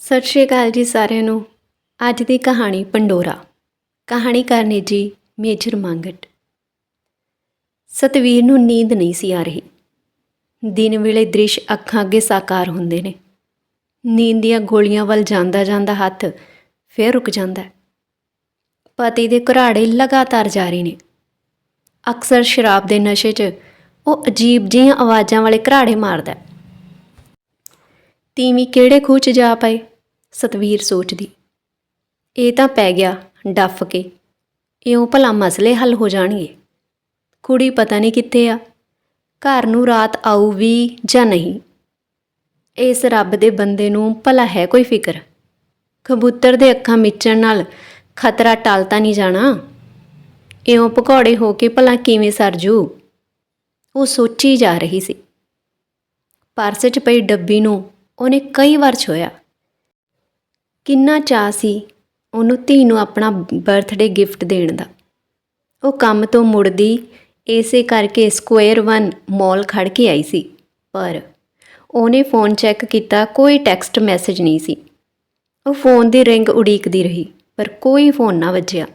ਸਤਿ ਸ਼੍ਰੀ ਅਕਾਲ ਜੀ ਸਾਰਿਆਂ ਨੂੰ। ਅੱਜ ਦੀ ਕਹਾਣੀ ਪੰਡੋਰਾ। ਕਹਾਣੀਕਾਰ ਨੇ ਜੀ ਮੇਜਰ ਮੰਗਟ। ਸਤਵੀਰ ਨੂੰ ਨੀਂਦ ਨਹੀਂ ਸੀ ਆ ਰਹੀ। ਦਿਨ ਵੇਲੇ ਦ੍ਰਿਸ਼ ਅੱਖਾਂ ਅੱਗੇ ਸਾਕਾਰ ਹੁੰਦੇ ਨੇ। ਨੀਂਦ ਦੀਆਂ ਗੋਲੀਆਂ ਵੱਲ ਜਾਂਦਾ ਜਾਂਦਾ ਹੱਥ ਫੇਰ ਰੁਕ ਜਾਂਦਾ ਪਤੀ ਦੇ ਘਰਾੜੇ ਲਗਾਤਾਰ ਜਾਰੀ ਨੇ। ਅਕਸਰ ਸ਼ਰਾਬ ਦੇ ਨਸ਼ੇ 'ਚ ਉਹ ਅਜੀਬ ਜਿਹੀਆਂ ਆਵਾਜ਼ਾਂ ਵਾਲੇ ਘਰਾੜੇ ਮਾਰਦਾ ਹੈ। ਤੀਵੀਂ ਕਿਹੜੇ ਖੂਹ 'ਚ ਜਾ ਪਏ? ਸਤਵੀਰ ਸੋਚਦੀ। ਇਹ ਤਾਂ ਪੈ ਗਿਆ, ਡੱਫ ਕੇ। ਇਉਂ ਭਲਾ ਮਸਲੇ ਹੱਲ ਹੋ ਜਾਣਗੇ। ਕੁੜੀ ਪਤਾ ਨਹੀਂ ਕਿੱਥੇ ਆ। ਘਰ ਨੂੰ ਰਾਤ ਆਊ ਵੀ ਜਾਂ ਨਹੀਂ? ਇਸ ਰੱਬ ਦੇ ਬੰਦੇ ਨੂੰ ਭਲਾ ਹੈ ਕੋਈ ਫਿਕਰ। ਕਬੂਤਰ ਦੇ ਅੱਖਾਂ ਮਿਚਣ ਨਾਲ ਖਤਰਾ ਟਲਤਾ ਨਹੀਂ ਜਾਣਾ। ਇਉਂ ਪਕੌੜੇ ਹੋ ਕੇ ਭਲਾ ਕਿਵੇਂ ਸਰਜੂ ਉਹ ਸੋਚੀ ਜਾ ਰਹੀ ਸੀ। ਪਰਸ 'ਚ ਪਈ ਡੱਬੀ ਨੂੰ ਉਹਨੇ ਕਈ ਵਾਰ ਛੋਇਆ। ਕਿੰਨਾ ਚਾਅ ਸੀ ਉਹਨੂੰ ਧੀ ਨੂੰ ਆਪਣਾ ਬਰਥਡੇ ਗਿਫਟ ਦੇਣ ਦਾ। ਉਹ ਕੰਮ ਤੋਂ ਮੁੜਦੀ ਇਸੇ ਕਰਕੇ ਸਕੁਅਰ 1 ਮਾਲ ਖੜ ਕੇ ਆਈ ਸੀ, ਪਰ ਉਹਨੇ ਫੋਨ ਚੈੱਕ ਕੀਤਾ, ਕੋਈ ਟੈਕਸਟ ਮੈਸੇਜ ਨਹੀਂ ਸੀ। ਉਹ ਫੋਨ ਦੀ ਰਿੰਗ ਉਡੀਕਦੀ ਰਹੀ, ਪਰ ਕੋਈ ਫੋਨ ਨਾ ਵੱਜਿਆ।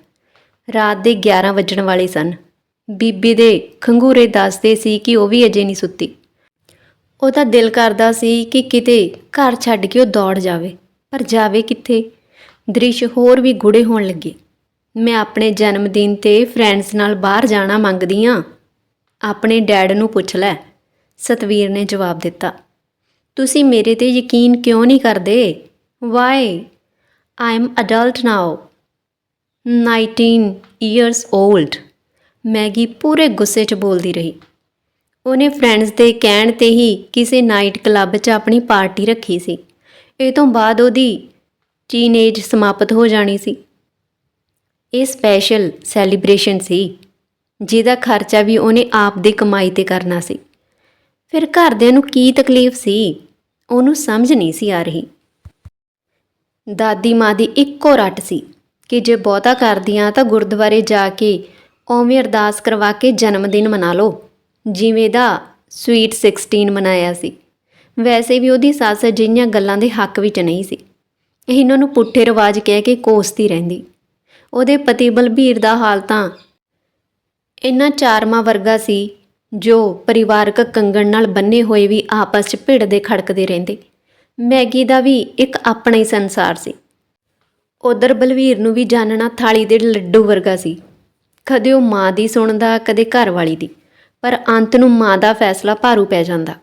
ਰਾਤ ਦੇ 11 ਵੱਜਣ ਵਾਲੇ ਸਨ। ਬੀਬੀ ਦੇ ਖੰਗੂਰੇ ਦੱਸਦੇ ਸੀ ਕਿ ਉਹ ਵੀ ਅਜੇ ਨਹੀਂ ਸੁੱਤੀ। ਉਹਦਾ ਦਿਲ ਕਰਦਾ ਸੀ ਕਿ ਕਿਤੇ ਘਰ ਛੱਡ ਕੇ ਉਹ ਦੌੜ ਜਾਵੇ। ਪਰ ਜਾਵੇ ਕਿੱਥੇ? ਦ੍ਰਿਸ਼ ਹੋਰ ਵੀ ਗੂੜੇ ਹੋਣ ਲੱਗੇ। ਮੈਂ ਆਪਣੇ ਜਨਮ ਦਿਨ ਤੇ ਫਰੈਂਡਸ ਨਾਲ ਬਾਹਰ ਜਾਣਾ ਮੰਗਦੀ ਆ ਆਪਣੇ ਡੈਡ ਨੂੰ ਪੁੱਛ ਲੈ। ਸਤਵੀਰ ਨੇ ਜਵਾਬ ਦਿੱਤਾ। ਤੁਸੀਂ ਮੇਰੇ ਤੇ ਯਕੀਨ ਕਿਉਂ ਨਹੀਂ ਕਰਦੇ? Why I am adult now 19 years old Maggie ਪੂਰੇ ਗੁੱਸੇ 'ਚ ਬੋਲਦੀ ਰਹੀ। ਉਹਨੇ ਫਰੈਂਡਸ ਦੇ ਕਹਿਣ ਤੇ ਹੀ ਕਿਸੇ ਨਾਈਟ ਕਲੱਬ 'ਚ ਆਪਣੀ ਪਾਰਟੀ ਰੱਖੀ ਸੀ। ਇਹ ਤੋਂ ਬਾਅਦ ਉਹਦੀ ਟੀਨੇਜ ਸਮਾਪਤ ਹੋ ਜਾਣੀ ਸੀ। ਇਹ ਸਪੈਸ਼ਲ ਸੈਲੀਬ੍ਰੇਸ਼ਨ ਸੀ, ਜਿਹਦਾ ਖਰਚਾ ਵੀ ਉਹਨੇ ਆਪ ਦੀ ਕਮਾਈ ਤੇ ਕਰਨਾ ਸੀ। ਫਿਰ ਘਰਦਿਆਂ ਨੂੰ ਕੀ ਤਕਲੀਫ ਸੀ, ਉਹਨੂੰ ਸਮਝ ਨਹੀਂ ਸੀ ਆ ਰਹੀ। ਦਾਦੀ ਮਾਂ ਦੀ ਇੱਕੋ ਰੱਟ ਸੀ ਕਿ ਜੇ ਬਹੁਤਾ ਕਰਦੀਆਂ ਤਾਂ ਗੁਰਦੁਆਰੇ ਜਾ ਕੇ ਓਵੇਂ ਅਰਦਾਸ ਕਰਵਾ ਕੇ ਜਨਮ ਦਿਨ ਮਨਾ ਲਓ। ਜਿਵੇਂ ਦਾ ਸਵੀਟ 16 ਮਨਾਇਆ ਸੀ। ਵੈਸੇ ਵੀ ਉਹਦੀ ਸੱਸ ਅਜਿਹੀਆਂ ਗੱਲਾਂ ਦੇ ਹੱਕ ਵਿੱਚ ਨਹੀਂ ਸੀ। ਇਹਨਾਂ ਨੂੰ ਪੁੱਠੇ ਰਿਵਾਜ ਕਹਿ ਕੇ ਕੋਸਦੀ ਰਹਿੰਦੀ। ਉਹਦੇ ਪਤੀ ਬਲਬੀਰ ਦਾ ਹਾਲ ਤਾਂ ਇਹਨਾਂ ਚਾਰਮਾ ਵਰਗਾ ਸੀ, ਜੋ ਪਰਿਵਾਰਕ ਕੰਗਣ ਨਾਲ ਬੰਨੇ ਹੋਏ ਵੀ ਆਪਸ 'ਚ ਭਿੜਦੇ ਖੜਕਦੇ ਰਹਿੰਦੇ। ਮੈਗੀ ਦਾ ਵੀ ਇੱਕ ਆਪਣਾ ਹੀ ਸੰਸਾਰ ਸੀ। ਉਧਰ ਬਲਵੀਰ ਨੂੰ ਵੀ ਜਾਣਨਾ ਥਾਲੀ ਦੇ ਲੱਡੂ ਵਰਗਾ ਸੀ। ਕਦੇ ਉਹ ਮਾਂ ਦੀ ਸੁਣਦਾ, ਕਦੇ ਘਰ ਵਾਲੀ ਦੀ। ਪਰ ਅੰਤ ਨੂੰ ਮਾਂ ਦਾ ਫੈਸਲਾ ਭਾਰੂ ਪੈ ਜਾਂਦਾ।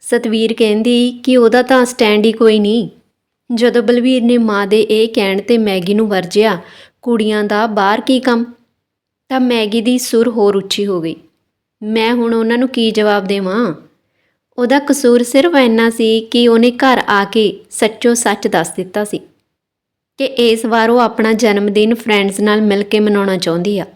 ਸਤਵੀਰ ਕਹਿੰਦੀ ਕਿ ਉਹਦਾ ਤਾਂ ਸਟੈਂਡ ਹੀ ਕੋਈ ਨਹੀਂ ਜਦੋਂ ਬਲਵੀਰ ਨੇ ਮਾਂ ਦੇ ਇਹ ਕਹਿਣ ਤੇ ਮੈਗੀ ਨੂੰ ਵਰਜਿਆ, ਕੁੜੀਆਂ ਦਾ ਬਾਹਰ ਕੀ ਕੰਮ? ਤਾਂ ਮੈਗੀ ਦੀ ਸੁਰ ਹੋਰ ਉੱਚੀ ਹੋ ਗਈ। ਮੈਂ ਹੁਣ ਉਹਨਾਂ ਨੂੰ ਕੀ ਜਵਾਬ ਦੇਵਾਂ? ਉਹਦਾ ਕਸੂਰ ਸਿਰਫ ਇੰਨਾ ਸੀ ਕਿ ਉਹਨੇ ਘਰ ਆ ਕੇ ਸੱਚੋ ਸੱਚ ਦੱਸ ਦਿੱਤਾ ਸੀ ਕਿ ਇਸ ਵਾਰ ਉਹ ਆਪਣਾ ਜਨਮ ਦਿਨ ਫਰੈਂਡਸ ਨਾਲ ਮਿਲ ਕੇ ਮਨਾਉਣਾ ਚਾਹੁੰਦੀ ਆ।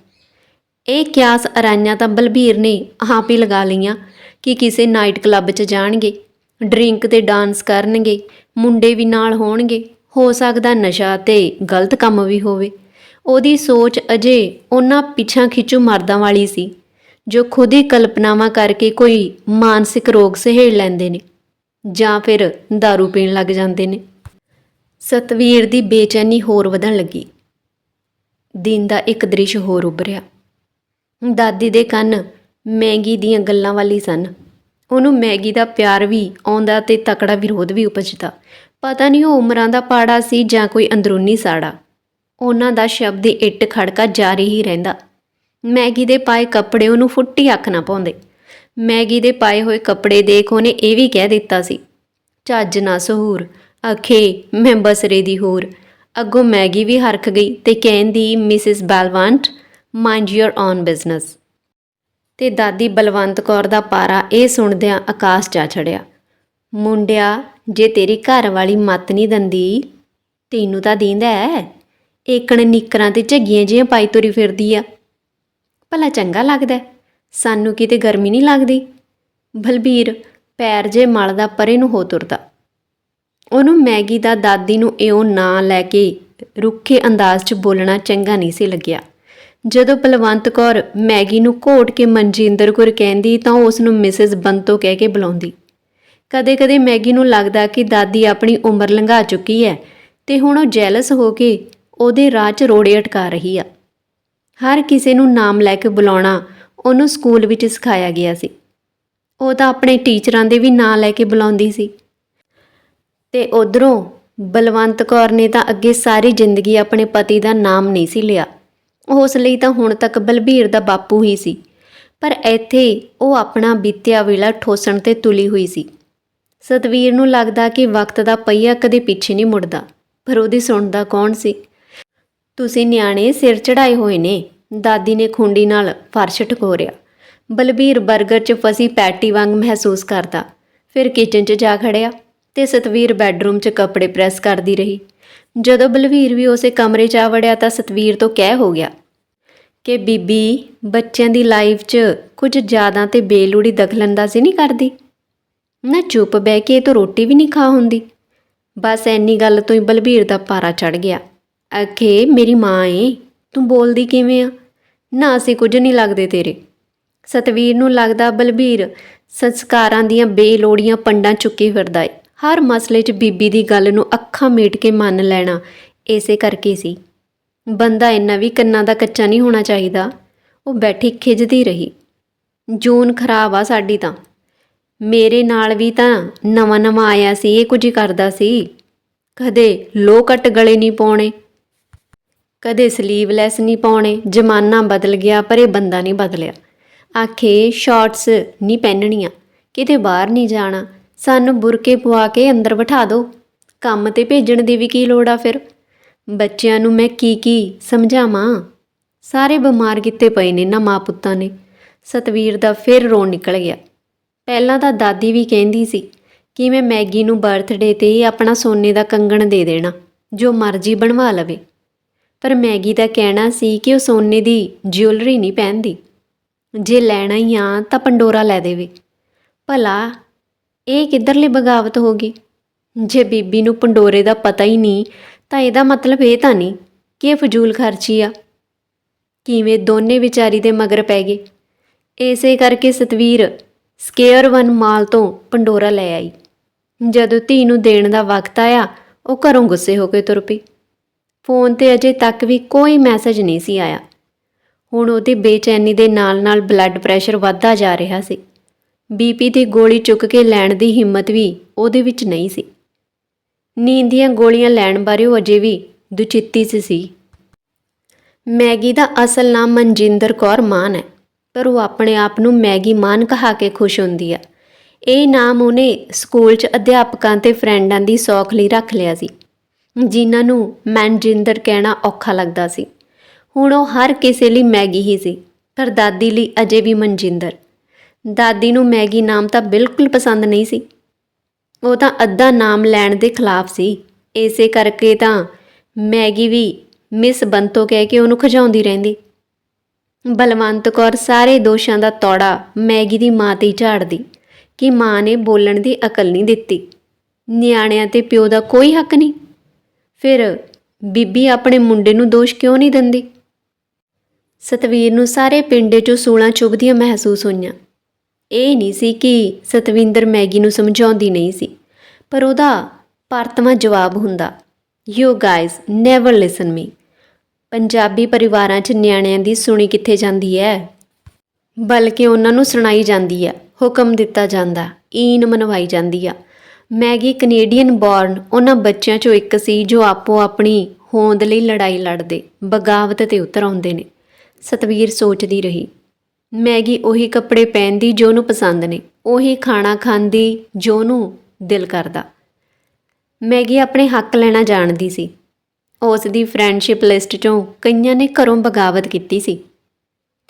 ਇਹ ਕਿਆਸ ਅਰਾਈਆਂ ਤਾਂ ਬਲਬੀਰ ਨੇ ਆਪ ਹੀ ਲਗਾ ਲਈਆਂ ਕਿ ਕਿਸੇ ਨਾਈਟ ਕਲੱਬ 'ਚ ਜਾਣਗੇ, ਡਰਿੰਕ ਤੇ ਡਾਂਸ ਕਰਨਗੇ, ਮੁੰਡੇ ਵੀ ਨਾਲ ਹੋਣਗੇ, ਹੋ ਸਕਦਾ ਨਸ਼ਾ ਤੇ ਗਲਤ ਕੰਮ ਵੀ ਹੋਵੇ। ਉਹਦੀ ਸੋਚ ਅਜੇ ਉਹਨਾਂ ਪਿੱਛਾਂ ਖਿੱਚੂ ਮਰਦਾਂ ਵਾਲੀ ਸੀ, ਜੋ ਖੁਦ ਹੀ ਕਲਪਨਾਵਾਂ ਕਰਕੇ ਕੋਈ ਮਾਨਸਿਕ ਰੋਗ ਸਹੇੜ ਲੈਂਦੇ ਨੇ, ਜਾਂ ਫਿਰ दारू ਪੀਣ ਲੱਗ ਜਾਂਦੇ ਨੇ। ਸਤਵੀਰ ਦੀ ਬੇਚੈਨੀ ਹੋਰ ਵਧਣ ਲੱਗੀ। ਦਿਨ ਦਾ ਇੱਕ ਦ੍ਰਿਸ਼ ਹੋਰ ਉਭਰਿਆ। ਦਾਦੀ ਦੇ ਕੰਨ ਮੈਗੀ ਦੀਆਂ ਗੱਲਾਂ ਵਾਲੀ ਸਨ। ਉਹਨੂੰ ਮੈਗੀ ਦਾ ਪਿਆਰ ਵੀ ਆਉਂਦਾ ਤੇ ਤਕੜਾ ਵਿਰੋਧ ਵੀ ਉਪਜਦਾ। ਪਤਾ ਨਹੀਂ ਉਹ ਉਮਰਾਂ ਦਾ ਪਾੜਾ ਸੀ ਜਾਂ ਕੋਈ ਅੰਦਰੂਨੀ ਸਾੜਾ। ਉਹਨਾਂ ਦਾ ਸ਼ਬਦ ਇੱਟ ਖੜਕਾ ਜਾਰੀ ਹੀ ਰਹਿੰਦਾ। ਮੈਗੀ ਦੇ ਪਾਏ ਕੱਪੜੇ ਉਹਨੂੰ ਫੁੱਟੀ ਅੱਖ ਨਾ ਪਾਉਂਦੇ। ਮੈਗੀ ਦੇ ਪਾਏ ਹੋਏ ਕੱਪੜੇ ਦੇਖ ਉਹਨੇ ਇਹ ਵੀ ਕਹਿ ਦਿੱਤਾ ਸੀ ਚੱਜ ਨਾ ਸਹੂਰ, ਅਖੇ ਮੈਂ ਬਸਰੇ ਦੀ ਹੋਰ। ਅੱਗੋਂ ਮੈਗੀ ਵੀ ਹਰਖ ਗਈ ਤੇ ਕਹਿੰਦੀ, Mrs Balwant mind your own business ਤੇ ਦਾਦੀ ਬਲਵੰਤ ਕੌਰ ਦਾ ਪਾਰਾ ਇਹ ਸੁਣਦਿਆਂ ਆਕਾਸ਼ ਜਾ ਛੜਿਆ ਮੁੰਡਿਆ, ਜੇ ਤੇਰੀ ਘਰ ਵਾਲੀ ਮੱਤ ਨਹੀਂ ਦੰਦੀ, ਤੈਨੂੰ ਤਾਂ ਦੀਂਦਾ ਹੈ ਏਕਣ ਨਿਕਰਾਂ ਤੇ ਝੱਗੀਆਂ ਜਿਹੀਆਂ ਪਾਈ ਤੁਰੀ ਫਿਰਦੀ ਆ। ਭਲਾ ਚੰਗਾ ਲੱਗਦਾ ਸਾਨੂੰ ਕਿਤੇ ਗਰਮੀ ਨਹੀਂ ਲੱਗਦੀ। ਬਲਬੀਰ ਪੈਰ ਜੇ ਮਲਦਾ ਪਰੇ ਨੂੰ ਹੋ ਤੁਰਦਾ। ਉਹਨੂੰ ਮੈਗੀ ਦਾ ਦਾਦੀ ਨੂੰ ਇਉਂ ਨਾਂ ਲੈ ਕੇ ਰੁੱਖੇ ਅੰਦਾਜ਼ 'ਚ ਬੋਲਣਾ ਚੰਗਾ ਨਹੀਂ ਸੀ ਲੱਗਿਆ। ਜਦੋਂ ਬਲਵੰਤ ਕੌਰ ਮੈਗੀ ਨੂੰ ਘੋਟ ਕੇ ਮਨਜਿੰਦਰ ਕੌਰ ਕਹਿੰਦੀ ਤਾਂ ਉਸ ਨੂੰ ਮਿਸਿਸ ਬੰਤੋ ਕਹਿ ਕੇ ਬੁਲਾਉਂਦੀ। ਕਦੇ-ਕਦੇ ਮੈਗੀ ਨੂੰ ਲੱਗਦਾ ਕਿ ਦਾਦੀ ਆਪਣੀ ਉਮਰ ਲੰਘਾ ਚੁੱਕੀ ਹੈ ਤੇ ਹੁਣ ਉਹ ਜੈਲਸ ਹੋ ਕੇ ਉਹਦੇ ਰਾਹ 'ਚ ਰੋੜੇ ਅਟਕਾ ਰਹੀ ਆ। ਹਰ ਕਿਸੇ ਨੂੰ ਨਾਮ ਲੈ ਕੇ ਬੁਲਾਉਣਾ ਉਹਨੂੰ ਸਕੂਲ ਵਿੱਚ ਸਿਖਾਇਆ ਗਿਆ ਸੀ। ਉਹ ਤਾਂ ਆਪਣੇ ਟੀਚਰਾਂ ਦੇ ਵੀ ਨਾਂ ਲੈ ਕੇ ਬੁਲਾਉਂਦੀ ਸੀ। ਤੇ ਉਧਰੋਂ ਬਲਵੰਤ ਕੌਰ ਨੇ ਤਾਂ ਅੱਗੇ ਸਾਰੀ ਜ਼ਿੰਦਗੀ ਆਪਣੇ ਪਤੀ ਦਾ ਨਾਮ ਨਹੀਂ ਸੀ ਲਿਆ। ਉਸ ਲਈ ਤਾਂ ਹੁਣ ਤੱਕ ਬਲਬੀਰ ਦਾ ਬਾਪੂ ਹੀ ਸੀ। ਪਰ ਇੱਥੇ ਉਹ ਆਪਣਾ ਬੀਤਿਆ ਵੇਲਾ ਠੋਸਣ ਤੇ ਤੁਲੀ ਹੋਈ ਸੀ। ਸਤਵੀਰ ਨੂੰ ਲੱਗਦਾ ਕਿ ਵਕਤ ਦਾ ਪਹੀਆ ਕਦੇ ਪਿੱਛੇ ਨਹੀਂ ਮੁੜਦਾ। ਪਰ ਉਹਦੀ ਸੁਣਦਾ ਕੌਣ ਸੀ? ਤੁਸੀਂ ਨਿਆਣੇ ਸਿਰ ਚੜਾਏ ਹੋਏ ਨੇ। ਦਾਦੀ ਨੇ ਖੁੰਡੀ ਨਾਲ ਫਰਸ਼ ਟਕੋਰਿਆ ਬਲਬੀਰ 버ਗਰ 'ਚ ਫਸੀ ਪੈਟੀ ਵਾਂਗ ਮਹਿਸੂਸ ਕਰਦਾ। ਫਿਰ ਕਿਚਨ 'ਚ ਜਾ ਖੜਿਆ ਤੇ ਸਤਵੀਰ ਬੈੱਡਰੂਮ 'ਚ ਕੱਪੜੇ ਪ੍ਰੈਸ ਕਰਦੀ ਰਹੀ। ਜਦੋਂ ਬਲਵੀਰ ਵੀ ਉਸੇ ਕਮਰੇ 'ਚ ਆ ਵੜਿਆ ਤਾਂ ਸਤਵੀਰ ਤੋਂ ਕਹਿ ਹੋ ਗਿਆ ਕਿ ਬੀਬੀ, ਬੱਚਿਆਂ ਦੀ ਲਾਈਫ 'ਚ ਕੁਝ ਜ਼ਿਆਦਾ ਤੇ ਬੇਲੂੜੀ ਦਖਲਅੰਦਾਜ਼ੀ ਨਹੀਂ ਕਰਦੀ। ਨਾ ਚੁੱਪ ਬਹਿ ਕੇ ਤੂੰ ਰੋਟੀ ਵੀ ਨਹੀਂ ਖਾ ਹੁੰਦੀ। ਬਸ ਐਨੀ ਗੱਲ ਤੋਂ ਹੀ ਬਲਬੀਰ ਦਾ ਪਾਰਾ ਚੜ ਗਿਆ। ਆਖੇ, ਮੇਰੀ ਮਾਂ ਏ, ਤੂੰ ਬੋਲਦੀ ਕਿਵੇਂ ਆ? ਨਾ ਅਸੀਂ ਕੁਝ ਨਹੀਂ ਲੱਗਦੇ ਤੇਰੇ। ਸਤਵੀਰ ਨੂੰ ਲੱਗਦਾ ਬਲਬੀਰ ਸੰਸਕਾਰਾਂ ਦੀਆਂ ਬੇਲੋੜੀਆਂ ਪੰਡਾਂ ਚੁੱਕੀ ਫਿਰਦਾ ਏ। ਹਰ ਮਸਲੇ 'ਚ ਬੀਬੀ ਦੀ ਗੱਲ ਨੂੰ ਅੱਖਾਂ ਮੀਟ ਕੇ ਮੰਨ ਲੈਣਾ, ਇਸੇ ਕਰਕੇ ਸੀ। ਬੰਦਾ ਇੰਨਾ ਵੀ ਕੰਨਾਂ ਦਾ ਕੱਚਾ ਨਹੀਂ ਹੋਣਾ ਚਾਹੀਦਾ। ਉਹ ਬੈਠੀ ਖਿਜਦੀ ਰਹੀ। ਜੂਨ ਖਰਾਬ ਆ ਸਾਡੀ ਤਾਂ। ਮੇਰੇ ਨਾਲ ਵੀ ਤਾਂ ਨਵਾਂ ਨਵਾਂ ਆਇਆ ਸੀ, ਇਹ ਕੁਝ ਹੀ ਕਰਦਾ ਸੀ। ਕਦੇ ਲੋ ਕੱਟ ਗਲੇ ਨਹੀਂ ਪਾਉਣੇ, ਕਦੇ ਸਲੀਵਲੈਸ ਨਹੀਂ ਪਾਉਣੇ, ਜ਼ਮਾਨਾ ਬਦਲ ਗਿਆ ਪਰ ਇਹ ਬੰਦਾ ਨਹੀਂ ਬਦਲਿਆ। ਆਖੇ ਸ਼ਾਰਟਸ ਨਹੀਂ ਪਹਿਨਣੀਆਂ, ਕਿਤੇ ਬਾਹਰ ਨਹੀਂ ਜਾਣਾ। ਸਾਨੂੰ ਬੁਰਕੇ ਪਵਾ ਕੇ ਅੰਦਰ ਬਿਠਾ ਦਿਓ ਕੰਮ ਤੇ ਭੇਜਣ ਦੀ ਵੀ ਕੀ ਲੋੜ ਆ ਫਿਰ? ਬੱਚਿਆਂ ਨੂੰ ਮੈਂ ਕੀ ਕੀ ਸਮਝਾਵਾਂ? ਸਾਰੇ ਬਿਮਾਰ ਕੀਤੇ ਪਏ ਨੇ ਨਾ ਮਾਂ ਪੁੱਤਾਂ ਨੇ। ਸਤਵੀਰ ਦਾ ਫਿਰ ਰੋਣ ਨਿਕਲ ਗਿਆ। ਪਹਿਲਾਂ ਤਾਂ ਦਾਦੀ ਵੀ ਕਹਿੰਦੀ ਸੀ ਕਿ ਮੈਂ ਮੈਗੀ ਨੂੰ ਬਰਥਡੇ ਤੇ ਹੀ ਆਪਣਾ ਸੋਨੇ ਦਾ ਕੰਗਣ ਦੇ ਦੇਣਾ, ਜੋ ਮਰਜ਼ੀ ਬਣਵਾ ਲਵੇ। ਪਰ ਮੈਗੀ ਦਾ ਕਹਿਣਾ ਸੀ ਕਿ ਉਹ ਸੋਨੇ ਦੀ ਜਿਊਲਰੀ ਨਹੀਂ ਪਹਿਨਦੀ। ਜੇ ਲੈਣਾ ਹੀ ਆ ਤਾਂ ਪੰਡੋਰਾ ਲੈ ਦੇਵੇ। ਭਲਾ ਇਹ ਕਿੱਧਰਲੀ ਬਗਾਵਤ ਹੋ ਗਈ? ਜੇ ਬੀਬੀ ਨੂੰ ਪੰਡੋਰੇ ਦਾ ਪਤਾ ਹੀ ਨਹੀਂ, ਤਾਂ ਇਹਦਾ ਮਤਲਬ ਇਹ ਤਾਂ ਨਹੀਂ ਕਿ ਇਹ ਫਜ਼ੂਲ ਖਰਚੀ ਆ। ਕਿਵੇਂ ਦੋਨੇ ਵਿਚਾਰੀ ਦੇ ਮਗਰ ਪੈ ਗਏ। ਇਸੇ ਕਰਕੇ ਸਤਵੀਰ ਸਕੇਅਰ ਵਨ ਮਾਲ ਤੋਂ ਪੰਡੋਰਾ ਲੈ ਆਈ। ਜਦੋਂ ਧੀ ਨੂੰ ਦੇਣ ਦਾ ਵਕਤ ਆਇਆ, ਉਹ ਘਰੋਂ ਗੁੱਸੇ ਹੋ ਕੇ ਤੁਰ ਪਈ। ਫੋਨ ਤੇ ਅਜੇ ਤੱਕ ਵੀ ਕੋਈ ਮੈਸੇਜ ਨਹੀਂ ਸੀ ਆਇਆ। ਹੁਣ ਉਹਦੀ ਬੇਚੈਨੀ ਦੇ ਨਾਲ-ਨਾਲ ਬਲੱਡ ਪ੍ਰੈਸ਼ਰ ਵੱਧਦਾ ਜਾ ਰਿਹਾ ਸੀ। ਬੀਪੀ ਦੀ ਗੋਲੀ ਚੁੱਕ ਕੇ ਲੈਣ ਦੀ ਹਿੰਮਤ ਵੀ ਉਹਦੇ ਵਿੱਚ ਨਹੀਂ ਸੀ। ਨੀਂਦ ਦੀਆਂ ਗੋਲੀਆਂ ਲੈਣ ਬਾਰੇ ਉਹ ਅਜੇ ਵੀ ਦੁਚਿੱਤੀ 'ਚ ਸੀ। ਮੈਗੀ ਦਾ ਅਸਲ ਨਾਮ ਮਨਜਿੰਦਰ ਕੌਰ ਮਾਨ ਹੈ, ਪਰ ਉਹ ਆਪਣੇ ਆਪ ਨੂੰ ਮੈਗੀ ਮਾਨ ਕਹਾ ਕੇ ਖੁਸ਼ ਹੁੰਦੀ ਆ ਇਹ ਨਾਮ ਉਹਨੇ ਸਕੂਲ 'ਚ ਅਧਿਆਪਕਾਂ ਤੇ ਫਰੈਂਡਾਂ ਦੀ ਸੌਖ ਲਈ ਰੱਖ ਲਿਆ ਸੀ, ਜਿਨ੍ਹਾਂ ਨੂੰ ਮਨਜਿੰਦਰ ਕਹਿਣਾ ਔਖਾ ਲੱਗਦਾ ਸੀ। ਹੁਣ ਉਹ ਹਰ ਕਿਸੇ ਲਈ ਮੈਗੀ ਹੀ ਸੀ, ਪਰ ਦਾਦੀ ਲਈ ਅਜੇ ਵੀ ਮਨਜਿੰਦਰ। ਦਾਦੀ ਨੂੰ ਮੈਗੀ ਨਾਮ ਤਾਂ ਬਿਲਕੁਲ ਪਸੰਦ ਨਹੀਂ ਸੀ। ਉਹ ਤਾਂ ਅੱਧਾ ਨਾਮ ਲੈਣ ਦੇ ਖਿਲਾਫ ਸੀ। ਇਸੇ ਕਰਕੇ ਤਾਂ ਮੈਗੀ ਵੀ ਮਿਸ ਬੰਤੋ ਕਹਿ ਕੇ ਉਹਨੂੰ ਖਜਾਉਂਦੀ ਰਹਿੰਦੀ। ਬਲਵੰਤ ਕੌਰ ਸਾਰੇ ਦੋਸ਼ਾਂ ਦਾ ਤੌੜਾ ਮੈਗੀ ਦੀ ਮਾਂ ਤੇ ਝਾੜਦੀ ਕਿ ਮਾਂ ਨੇ ਬੋਲਣ ਦੀ ਅਕਲ ਨਹੀਂ ਦਿੱਤੀ। ਨਿਆਣਿਆਂ ਤੇ ਪਿਓ ਦਾ ਕੋਈ ਹੱਕ ਨਹੀਂ। ਫਿਰ ਬੀਬੀ ਆਪਣੇ ਮੁੰਡੇ ਨੂੰ ਦੋਸ਼ ਕਿਉਂ ਨਹੀਂ ਦਿੰਦੀ? ਸਤਵੀਰ ਨੂੰ ਸਾਰੇ ਪਿੰਡੇ 'ਚੋਂ ਸੂਲਾਂ ਚੁਭਦੀਆਂ ਮਹਿਸੂਸ ਹੋਈਆਂ। ਇਹ ਨਹੀਂ ਸੀ ਕਿ ਸਤਵਿੰਦਰ ਮੈਗੀ ਨੂੰ ਸਮਝਾਉਂਦੀ ਨਹੀਂ ਸੀ, ਪਰ ਉਹਦਾ ਪਰਤਮਾ ਜਵਾਬ ਹੁੰਦਾ you guys never listen me Punjabi ਪਰਿਵਾਰਾਂ 'ਚ ਨਿਆਣਿਆਂ ਦੀ ਸੁਣੀ ਕਿੱਥੇ ਜਾਂਦੀ ਹੈ ਬਲਕਿ ਉਹਨਾਂ ਨੂੰ ਸੁਣਾਈ ਜਾਂਦੀ ਆ ਹੁਕਮ ਦਿੱਤਾ ਜਾਂਦਾ, ਈਨ ਮਨਵਾਈ ਜਾਂਦੀ ਆ। ਮੈਗੀ ਕੈਨੇਡੀਅਨ ਬੌਰਨ ਉਹਨਾਂ ਬੱਚਿਆਂ 'ਚੋਂ ਇੱਕ ਸੀ ਜੋ ਆਪੋ ਆਪਣੀ ਹੋਂਦ ਲਈ ਲੜਾਈ ਲੜਦੇ, ਬਗਾਵਤ ਤੇ ਉਤਰ ਆਉਂਦੇ ਨੇ। ਸਤਵੀਰ ਸੋਚਦੀ ਰਹੀ। ਮੈਗੀ ਉਹੀ ਕੱਪੜੇ ਪਹਿਨਦੀ ਜੋ ਉਹਨੂੰ ਪਸੰਦ ਨੇ, ਉਹੀ ਖਾਣਾ ਖਾਂਦੀ ਜੋ ਉਹਨੂੰ ਦਿਲ ਕਰਦਾ। ਮੈਗੀ ਆਪਣੇ ਹੱਕ ਲੈਣਾ ਜਾਣਦੀ ਸੀ। ਉਸ ਦੀ ਫਰੈਂਡਸ਼ਿਪ ਲਿਸਟ 'ਚੋਂ ਕਈਆਂ ਨੇ ਘਰੋਂ ਬਗਾਵਤ ਕੀਤੀ ਸੀ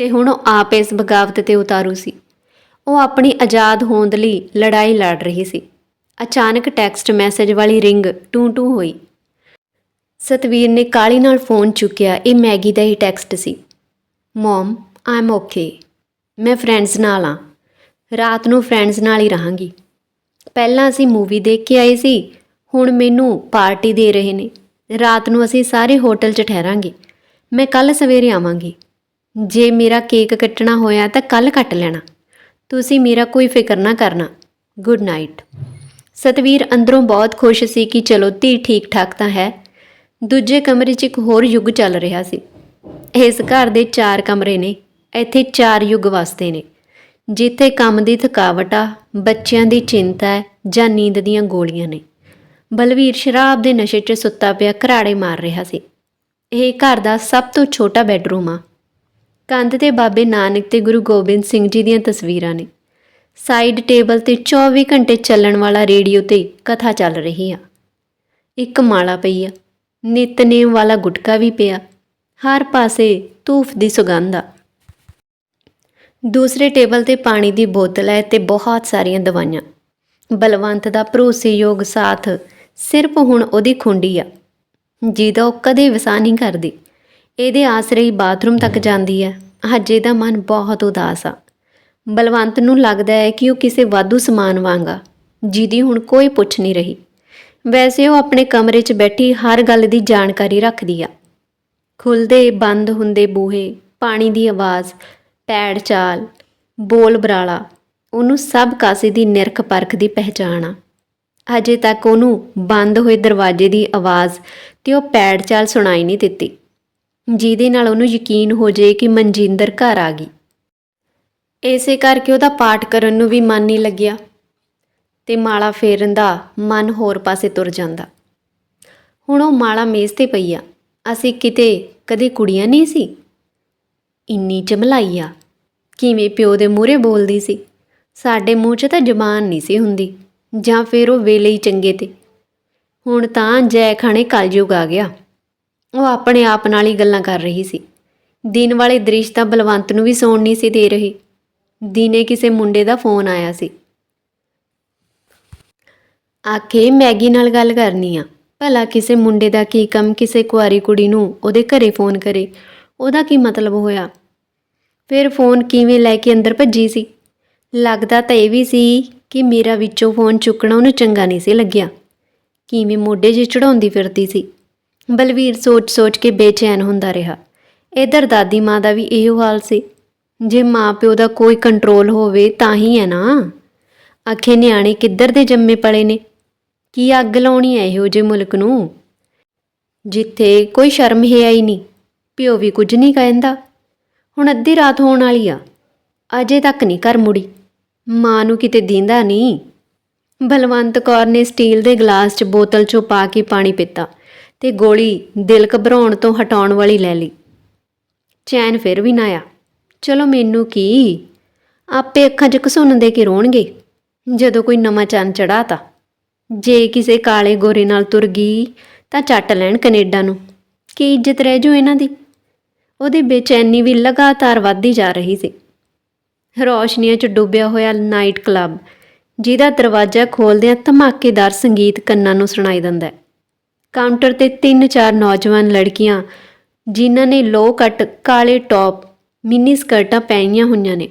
ਤੇ ਹੁਣ ਉਹ ਆਪ ਇਸ ਬਗਾਵਤ ਤੇ ਉਤਾਰੂ ਸੀ। ਉਹ ਆਪਣੀ ਆਜ਼ਾਦ ਹੋਂਦ ਲਈ ਲੜਾਈ ਲੜ ਰਹੀ ਸੀ। ਅਚਾਨਕ ਟੈਕਸਟ ਮੈਸੇਜ ਵਾਲੀ ਰਿੰਗ ਟੂ ਟੂ ਹੋਈ। ਸਤਵੀਰ ਨੇ ਕਾਲੀ ਨਾਲ ਫੋਨ ਚੁੱਕਿਆ, ਇਹ ਮੈਗੀ ਦਾ ਹੀ ਟੈਕਸਟ ਸੀ। ਮਮ ਆਮ ਓਕੇ ਮੈਂ ਫਰੈਂਡਸ ਨਾਲ ਆ। ਰਾਤ ਨੂੰ ਫਰੈਂਡਸ ਨਾਲ ਹੀ ਰਹਾਂਗੀ। ਪਹਿਲਾਂ ਅਸੀਂ ਮੂਵੀ ਦੇਖ ਕੇ ਆਏ ਸੀ, ਹੁਣ ਮੈਨੂੰ ਪਾਰਟੀ ਦੇ ਰਹੇ ਨੇ। ਰਾਤ ਨੂੰ ਅਸੀਂ ਸਾਰੇ ਹੋਟਲ 'ਚ ਠਹਿਰਾਂਗੇ। ਮੈਂ ਕੱਲ ਸਵੇਰੇ ਆਵਾਂਗੀ। ਜੇ ਮੇਰਾ ਕੇਕ ਕੱਟਣਾ ਹੋਇਆ ਤਾਂ ਕੱਲ ਕੱਟ ਲੈਣਾ। ਤੁਸੀਂ ਮੇਰਾ ਕੋਈ ਫਿਕਰ ਨਾ ਕਰਨਾ। ਗੁੱਡ ਨਾਈਟ ਸਤਵੀਰ ਅੰਦਰੋਂ ਬਹੁਤ ਖੁਸ਼ ਸੀ ਕਿ ਚਲੋ ਧੀ ਠੀਕ ਠਾਕ ਤਾਂ ਹੈ। ਦੂਜੇ ਕਮਰੇ 'ਚ ਇੱਕ ਹੋਰ ਯੁੱਗ ਚੱਲ ਰਿਹਾ ਸੀ। ਇਸ ਘਰ ਦੇ ਚਾਰ ਕਮਰੇ ਨੇ। ਇੱਥੇ ਚਾਰ ਯੁੱਗ ਵਸਦੇ ਨੇ, ਜਿੱਥੇ ਕੰਮ ਦੀ ਥਕਾਵਟ ਆ, ਬੱਚਿਆਂ ਦੀ ਚਿੰਤਾ ਹੈ ਜਾਂ ਨੀਂਦ ਦੀਆਂ ਗੋਲੀਆਂ ਨੇ। ਬਲਵੀਰ ਸ਼ਰਾਬ ਦੇ ਨਸ਼ੇ 'ਚ ਸੁੱਤਾ ਪਿਆ ਘਰਾੜੇ ਮਾਰ ਰਿਹਾ ਸੀ। ਇਹ ਘਰ ਦਾ ਸਭ ਤੋਂ ਛੋਟਾ ਬੈੱਡਰੂਮ ਆ। ਕੰਧ ਤੇ ਬਾਬੇ ਨਾਨਕ ਤੇ ਗੁਰੂ ਗੋਬਿੰਦ ਸਿੰਘ ਜੀ ਦੀਆਂ ਤਸਵੀਰਾਂ ਨੇ। ਸਾਈਡ ਟੇਬਲ ਤੇ 24 ਘੰਟੇ ਚੱਲਣ ਵਾਲਾ ਰੇਡੀਓ ਤੇ ਕਥਾ ਚੱਲ ਰਹੀ ਆ। ਇੱਕ ਮਾਲਾ ਪਈ ਆ ਨਿਤਨੇਮ ਵਾਲਾ ਗੁਟਕਾ ਵੀ ਪਿਆ। ਹਰ ਪਾਸੇ ਧੂਫ ਦੀ ਸੁਗੰਧ ਆ। ਦੂਸਰੇ ਟੇਬਲ ਤੇ ਪਾਣੀ ਦੀ ਬੋਤਲ ਹੈ ਤੇ ਬਹੁਤ ਸਾਰੀਆਂ ਦਵਾਈਆਂ। ਬਲਵੰਤ ਦਾ ਭਰੋਸੇਯੋਗ ਸਾਥ ਸਿਰਫ ਹੁਣ ਉਹਦੀ ਖੁੰਡੀ ਆ। ਜਿਹਦਾ ਉਹ ਕਦੇ ਵਸਾ ਨਹੀਂ ਕਰਦੀ। ਇਹਦੇ ਆਸਰੇ ਹੀ ਬਾਥਰੂਮ ਤੱਕ ਜਾਂਦੀ ਹੈ। ਹਜੇ ਦਾ ਮਨ ਬਹੁਤ ਉਦਾਸ ਆ। ਬਲਵੰਤ ਨੂੰ ਲੱਗਦਾ ਹੈ ਕਿ ਉਹ ਕਿਸੇ ਵਾਧੂ ਸਮਾਨ ਵਾਂਗਾ ਜਿਹਦੀ ਹੁਣ ਕੋਈ ਪੁੱਛ ਨਹੀਂ ਰਹੀ। ਵੈਸੇ ਉਹ ਆਪਣੇ ਕਮਰੇ 'ਚ ਬੈਠੀ ਹਰ ਗੱਲ ਦੀ ਜਾਣਕਾਰੀ ਰੱਖਦੀ ਆ। ਖੁੱਲਦੇ ਬੰਦ ਹੁੰਦੇ ਬੂਹੇ, ਪਾਣੀ ਦੀ ਆਵਾਜ਼ ਪੈੜ ਚਾਲ, ਬੋਲ ਬਰਾਲਾ, ਉਹਨੂੰ ਸਭ ਕਾਸੇ ਦੀ ਨਿਰਖ ਪਰਖ ਦੀ ਪਹਿਚਾਣ ਆ। ਅਜੇ ਤੱਕ ਉਹਨੂੰ ਬੰਦ ਹੋਏ ਦਰਵਾਜ਼ੇ ਦੀ ਆਵਾਜ਼ ਤੇ ਉਹ ਪੈੜ ਚਾਲ ਸੁਣਾਈ ਨਹੀਂ ਦਿੱਤੀ। ਜਿਹਦੇ ਨਾਲ ਉਹਨੂੰ ਯਕੀਨ ਹੋ ਜੇ ਕਿ ਮਨਜਿੰਦਰ ਘਰ ਆ ਗਈ। ਇਸੇ ਕਰਕੇ ਉਹਦਾ ਪਾਠ ਕਰਨ ਨੂੰ ਵੀ ਮਨ ਨਹੀਂ ਲੱਗਿਆ ਤੇ ਮਾਲਾ ਫੇਰਨ ਦਾ ਮਨ ਹੋਰ ਪਾਸੇ ਤੁਰ ਜਾਂਦਾ। ਹੁਣ ਉਹ ਮਾਲਾ ਮੇਜ਼ ਤੇ ਪਈ ਆ। ਅਸੀਂ ਕਿਤੇ ਕਦੇ ਕੁੜੀਆਂ ਨਹੀਂ ਸੀ? ਇੰਨੀ ਚਮਲਾਈ ਆ। ਕਿਵੇਂ ਪਿਓ ਦੇ ਮੂਹਰੇ ਬੋਲਦੀ ਸੀ। ਸਾਡੇ ਮੂੰਹ 'ਚ ਤਾਂ ਜ਼ਬਾਨ ਨਹੀਂ ਸੀ ਹੁੰਦੀ, ਜਾਂ ਫਿਰ ਉਹ ਵੇਲੇ ਹੀ ਚੰਗੇ ਤੇ। ਹੁਣ ਤਾਂ ਜੈ ਖਾਣੇ ਕਲਯੁਗ ਆ ਗਿਆ। ਉਹ ਆਪਣੇ ਆਪ ਨਾਲ ਹੀ ਗੱਲਾਂ ਕਰ ਰਹੀ ਸੀ। ਦਿਨ ਵਾਲੇ ਦ੍ਰਿਸ਼ ਤਾਂ ਬਲਵੰਤ ਨੂੰ ਵੀ ਸੌਣ ਨਹੀਂ ਸੀ ਦੇ ਰਹੇ। ਦਿਨੇ ਕਿਸੇ ਮੁੰਡੇ ਦਾ ਫੋਨ ਆਇਆ ਸੀ। ਆਖੇ, ਮੈਗੀ ਨਾਲ ਗੱਲ ਕਰਨੀ ਆ। ਭਲਾ ਕਿਸੇ ਮੁੰਡੇ ਦਾ ਕੀ ਕੰਮ, ਕਿਸੇ ਕੁਆਰੀ ਕੁੜੀ ਨੂੰ ਉਹਦੇ ਘਰੇ ਫੋਨ ਕਰੇ। ਉਹਦਾ ਕੀ ਮਤਲਬ ਹੋਇਆ? ਫਿਰ ਫੋਨ ਕਿਵੇਂ ਲੈ ਕੇ ਅੰਦਰ ਭੱਜੀ ਸੀ? ਲੱਗਦਾ ਤਾਂ ਇਹ ਵੀ ਸੀ ਕਿ ਮੇਰਾ ਵਿੱਚੋਂ ਫੋਨ ਚੁੱਕਣਾ ਉਹਨੂੰ ਚੰਗਾ ਨਹੀਂ ਸੀ ਲੱਗਿਆ। ਕਿਵੇਂ ਮੋਢੇ 'ਚ ਚੜਾਉਂਦੀ ਫਿਰਦੀ ਸੀ। ਬਲਵੀਰ ਸੋਚ-ਸੋਚ ਕੇ ਬੇਚੈਨ ਹੁੰਦਾ ਰਿਹਾ। ਇਧਰ ਦਾਦੀ ਮਾਂ ਦਾ ਵੀ ਇਹੋ ਹਾਲ ਸੀ। ਜੇ ਮਾਂ ਪਿਓ ਦਾ ਕੋਈ ਕੰਟਰੋਲ ਹੋਵੇ ਤਾਂ ਹੀ ਹੈ ਨਾ। ਆਖੇ ਨਿਆਣੇ ਕਿੱਧਰ ਦੇ ਜੰਮੇ ਪਲੇ ਨੇ? ਕੀ ਅੱਗ ਲਾਉਣੀ ਹੈ ਇਹੋ ਜਿਹੇ ਮੁਲਕ ਨੂੰ? ਜਿੱਥੇ ਕੋਈ ਸ਼ਰਮ ਹੈ ਹੀ ਨਹੀਂ। ਪਿਓ ਵੀ ਕੁਝ ਨਹੀਂ ਕਹਿੰਦਾ। ਹੁਣ ਅੱਧੀ ਰਾਤ ਹੋਣ ਵਾਲੀ ਆ। ਅਜੇ ਤੱਕ ਨਹੀਂ ਘਰ ਮੁੜੀ। ਮਾਂ ਨੂੰ ਕਿਤੇ ਦੀਂਦਾ ਨਹੀਂ। ਬਲਵੰਤ ਕੌਰ ਨੇ ਸਟੀਲ ਦੇ ਗਲਾਸ 'ਚ ਬੋਤਲ 'ਚੋਂ ਪਾ ਕੇ ਪਾਣੀ ਪੀਤਾ ਤੇ ਗੋਲੀ ਦਿਲ ਘਬਰਾਉਣ ਤੋਂ ਹਟਾਉਣ ਵਾਲੀ ਲੈ ਲਈ। ਚੈਨ ਫਿਰ ਵੀ ਨਾ ਆਇਆ। ਚਲੋ ਮੈਨੂੰ ਕੀ? ਆਪੇ ਅੱਖਾਂ 'ਚ ਘਸੁੰਨ ਦੇ ਕੇ ਰੋਣਗੇ। ਜਦੋਂ ਕੋਈ ਨਵਾਂ ਚੰਨ ਚੜਾਤਾ ਜੇ ਕਿਸੇ ਕਾਲੇ ਗੋਰੇ ਨਾਲ ਤੁਰ ਗਈ ਤਾਂ ਚੱਟ ਲੈਣ ਕੈਨੇਡਾ ਨੂੰ। ਕੀ ਇੱਜ਼ਤ ਰਹਿ ਜੂ ਇਹਨਾਂ ਦੀ? ਉਹਦੀ ਬੇਚੈਨੀ ਵੀ ਲਗਾਤਾਰ ਵੱਧਦੀ ਜਾ ਰਹੀ ਸੀ। ਰੌਸ਼ਨੀਆਂ 'ਚ ਡੁੱਬਿਆ ਹੋਇਆ ਨਾਈਟ ਕਲੱਬ, ਜਿਹਦਾ ਦਰਵਾਜ਼ਾ ਖੋਲਦਿਆਂ ਧਮਾਕੇਦਾਰ ਸੰਗੀਤ ਕੰਨਾਂ ਨੂੰ ਸੁਣਾਈ ਦਿੰਦਾ ਹੈ। ਕਾਊਂਟਰ ਤੇ ਤਿੰਨ ਚਾਰ ਨੌਜਵਾਨ ਲੜਕੀਆਂ, ਜਿਨ੍ਹਾਂ ਨੇ ਲੋ ਕੱਟ, ਕਾਲੇ ਟੌਪ, ਮਿੰਨੀ ਸਕਰਟਾਂ ਪਹਿਨੀਆਂ ਹੋਈਆਂ ਨੇ।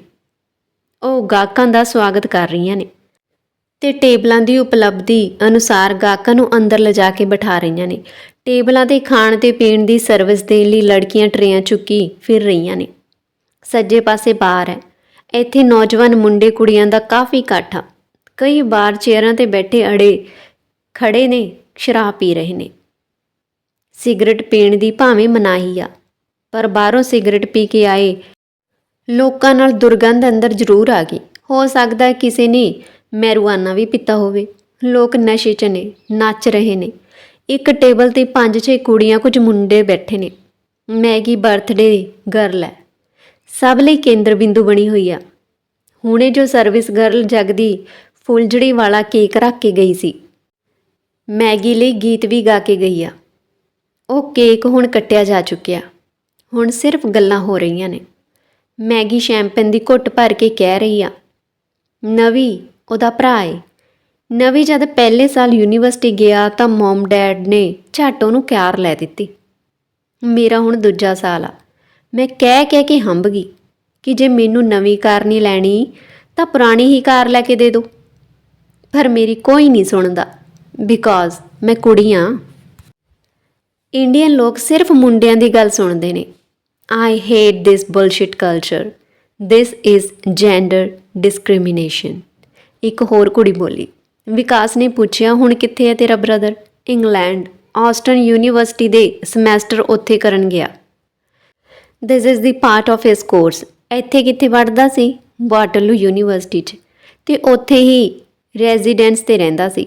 ਉਹ ਗਾਹਕਾਂ ਦਾ ਸਵਾਗਤ ਕਰ ਰਹੀਆਂ ਨੇ ਤੇ ਟੇਬਲਾਂ ਦੀ ਉਪਲਬਧੀ ਅਨੁਸਾਰ ਗਾਹਕਾਂ ਨੂੰ ਅੰਦਰ ਲਿਜਾ ਕੇ ਬਿਠਾ ਰਹੀਆਂ ਨੇ। ਟੇਬਲਾਂ ਤੇ ਖਾਣ ਤੇ ਪੀਣ ਦੀ ਸਰਵਿਸ ਦੇਣ ਲਈ ਲੜਕੀਆਂ ਟਰੇਆਂ ਚੁੱਕੀ ਫਿਰ ਰਹੀਆਂ ਨੇ। ਸੱਜੇ ਪਾਸੇ ਬਾਰ ਹੈ। ਇੱਥੇ ਨੌਜਵਾਨ ਮੁੰਡੇ ਕੁੜੀਆਂ ਦਾ ਕਾਫੀ ਇਕੱਠ ਆ। ਕਈ ਬਾਰ ਚੇਅਰਾਂ ਤੇ ਬੈਠੇ ਅੜੇ ਖੜੇ ਨੇ, ਸ਼ਰਾਬ ਪੀ ਰਹੇ ਨੇ। ਸਿਗਰਟ ਪੀਣ ਦੀ ਭਾਵੇਂ ਮਨਾਹੀ ਆ, ਪਰ ਬਾਹਰੋਂ ਸਿਗਰਟ ਪੀ ਕੇ ਆਏ ਲੋਕਾਂ ਨਾਲ ਦੁਰਗੰਧ ਅੰਦਰ ਜ਼ਰੂਰ ਆ ਗਈ। ਹੋ ਸਕਦਾ ਹੈ ਕਿਸੇ ਨੇ ਮੈਰੂਆਨਾ ਵੀ ਪੀਤਾ ਹੋਵੇ। ਲੋਕ ਨਸ਼ੇ 'ਚ ਨੇ, ਨੱਚ ਰਹੇ ਨੇ। ਇੱਕ ਟੇਬਲ ਤੇ ਪੰਜ ਛੇ ਕੁੜੀਆਂ ਕੁਝ ਮੁੰਡੇ ਬੈਠੇ ਨੇ। ਮੈਗੀ ਬਰਥਡੇ ਗਰਲ ਹੈ। ਸਭ ਲਈ ਕੇਂਦਰ ਬਿੰਦੂ ਬਣੀ ਹੋਈ ਆ। ਹੁਣੇ ਜੋ ਸਰਵਿਸ ਗਰਲ ਜਗਦੀ ਫੁੱਲਝੜੀ ਵਾਲਾ ਕੇਕ ਰੱਖ ਕੇ ਗਈ ਸੀ। ਮੈਗੀ ਲਈ ਗੀਤ ਵੀ ਗਾ ਕੇ ਗਈ ਆ। ਉਹ ਕੇਕ ਹੁਣ ਕੱਟਿਆ ਜਾ ਚੁੱਕਿਆ। ਹੁਣ ਸਿਰਫ ਗੱਲਾਂ ਹੋ ਰਹੀਆਂ ਨੇ। ਮੈਗੀ ਸ਼ੈਂਪੇਨ ਦੀ ਘੁੱਟ ਭਰ ਕੇ ਕਹਿ ਰਹੀ ਆ, ਨਵੀ, ਉਹਦਾ ਭਰਾ ਏ। ਨਵੀ ਜਦ ਪਹਿਲੇ ਸਾਲ ਯੂਨੀਵਰਸਿਟੀ ਗਿਆ ਤਾਂ ਮਮ, ਡੈਡ ਨੇ ਝੱਟ ਉਹਨੂੰ ਕਾਰ ਲੈ ਦਿੱਤੀ। ਮੇਰਾ ਹੁਣ ਦੂਜਾ ਸਾਲ ਆ। ਮੈਂ ਕਹਿ ਕਹਿ ਕੇ ਹੰਬ ਗਈ ਕਿ ਜੇ ਮੈਨੂੰ ਨਵੀਂ ਕਾਰ ਨਹੀਂ ਲੈਣੀ, ਤਾਂ ਪੁਰਾਣੀ ਹੀ ਕਾਰ ਲੈ ਕੇ ਦੇ ਦਿਓ ਪਰ ਮੇਰੀ ਕੋਈ ਨਹੀਂ ਸੁਣਦਾ ਬਿਕੋਜ਼ ਮੈਂ ਕੁੜੀ ਹਾਂ ਇੰਡੀਅਨ ਲੋਕ ਸਿਰਫ ਮੁੰਡਿਆਂ ਦੀ ਗੱਲ ਸੁਣਦੇ ਨੇ। I hate this bullshit culture this is gender discrimination ਇੱਕ ਹੋਰ ਕੁੜੀ ਬੋਲੀ ਵਿਕਾਸ ਨੇ ਪੁੱਛਿਆ, ਹੁਣ ਕਿੱਥੇ ਹੈ ਤੇਰਾ ਬ੍ਰਦਰ ਇੰਗਲੈਂਡ ਆਸਟਨ ਯੂਨੀਵਰਸਿਟੀ ਦੇ ਸਮੈਸਟਰ ਉੱਥੇ ਕਰਨ ਗਿਆ। This is the part of his course ਇੱਥੇ ਕਿੱਥੇ ਪੜ੍ਹਦਾ ਸੀ? ਵਾਟਰਲੂ ਯੂਨੀਵਰਸਿਟੀ 'ਚ। ਤੇ ਉੱਥੇ ਹੀ ਰੈਜ਼ੀਡੈਂਸ ਤੇ ਰਹਿੰਦਾ ਸੀ।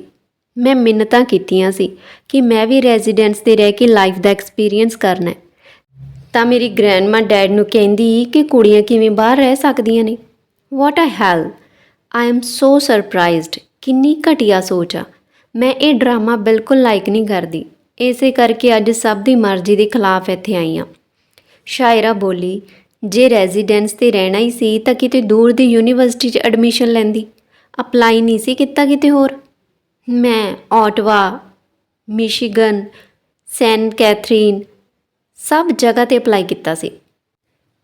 ਮੈਂ ਮਿੰਨਤਾਂ ਕੀਤੀਆਂ ਸੀ ਕਿ ਮੈਂ ਵੀ ਰੈਜ਼ੀਡੈਂਸ ਤੇ ਰਹਿ ਕੇ ਲਾਈਫ ਦਾ ਐਕਸਪੀਰੀਅੰਸ ਕਰਨਾ ਹੈ। ਤਾਂ ਮੇਰੀ ਗ੍ਰੈਂਡਮਾ ਡੈਡ ਨੂੰ ਕਹਿੰਦੀ ਕਿ ਕੁੜੀਆਂ ਕਿਵੇਂ ਬਾਹਰ ਰਹਿ ਸਕਦੀਆਂ ਨੇ? ਵਾਟ ਅ ਹੈਲ ਆਈ ਐਮ ਸੋ ਸਰਪ੍ਰਾਈਜ਼ਡ ਕਿੰਨੀ ਘਟੀਆ ਸੋਚ ਆ। ਮੈਂ ਇਹ ਡਰਾਮਾ ਬਿਲਕੁਲ ਲਾਈਕ ਨਹੀਂ ਕਰਦੀ। ਇਸੇ ਕਰਕੇ ਅੱਜ ਸਭ ਦੀ ਮਰਜ਼ੀ ਦੇ ਖਿਲਾਫ ਇੱਥੇ ਆਈ ਹਾਂ ਸ਼ਾਇਰਾ ਬੋਲੀ, ਜੇ ਰੈਜ਼ੀਡੈਂਸ ਤੇ ਰਹਿਣਾ ਹੀ ਸੀ ਤਾਂ ਕਿਤੇ ਦੂਰ ਦੀ ਯੂਨੀਵਰਸਿਟੀ 'ਚ ਐਡਮਿਸ਼ਨ ਲੈਂਦੀ। ਅਪਲਾਈ ਨਹੀਂ ਸੀ ਕੀਤਾ ਕਿਤੇ ਹੋਰ। ਮੈਂ ਆਟਵਾ ਮਿਸ਼ੀਗਨ ਸੈਨ ਕੈਥਰੀਨ ਸਭ ਜਗ੍ਹਾ ਤੇ ਅਪਲਾਈ ਕੀਤਾ ਸੀ।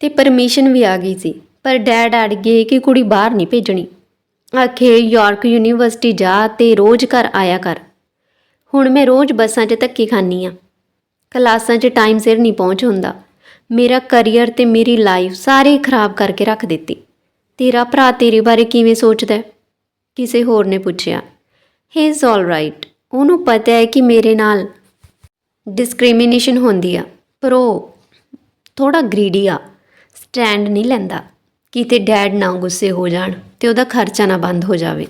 ਤੇ ਪਰਮਿਸ਼ਨ ਵੀ ਆ ਗਈ ਸੀ। ਪਰ ਡੈਡ ਅੜ ਗਏ ਕਿ ਕੁੜੀ ਬਾਹਰ ਨਹੀਂ ਭੇਜਣੀ। ਆਖੇ, ਯਾਰਕ ਯੂਨੀਵਰਸਿਟੀ ਜਾ ਤੇ ਰੋਜ਼ ਘਰ ਆਇਆ ਕਰ। ਹੁਣ ਮੈਂ ਰੋਜ਼ ਬੱਸਾਂ 'ਚ ਧੱਕੇ ਖਾਂਦੀ ਆ। ਕਲਾਸਾਂ 'ਚ ਟਾਈਮ ਸਿਰ ਨਹੀਂ ਪਹੁੰਚ ਹੁੰਦਾ। ਮੇਰਾ ਕੈਰੀਅਰ ਤੇ ਮੇਰੀ ਲਾਈਫ ਸਾਰੇ ਖਰਾਬ ਕਰਕੇ ਰੱਖ ਦਿੱਤੀ। ਤੇਰਾ ਭਰਾ ਤੇਰੇ ਬਾਰੇ ਕਿਵੇਂ ਸੋਚਦਾ ਕਿਸੇ ਹੋਰ ਨੇ ਪੁੱਛਿਆ। ਹੀ ਇਜ਼ ਆਲ ਰਾਈਟ ਉਹਨੂੰ ਪਤਾ ਹੈ ਕਿ ਮੇਰੇ ਨਾਲ ਡਿਸਕ੍ਰਿਮੀਨੇਸ਼ਨ ਹੁੰਦੀ ਆ, ਪਰ ਉਹ ਥੋੜਾ ਗਰੀਡੀ ਆ ਸਟੈਂਡ ਨਹੀਂ ਲੈਂਦਾ। ਕਿਤੇ ਡੈਡ ਨਾ ਗੁੱਸੇ ਹੋ ਜਾਣ ਤੇ ਉਹਦਾ ਖਰਚਾ ਨਾ ਬੰਦ ਹੋ ਜਾਵੇ।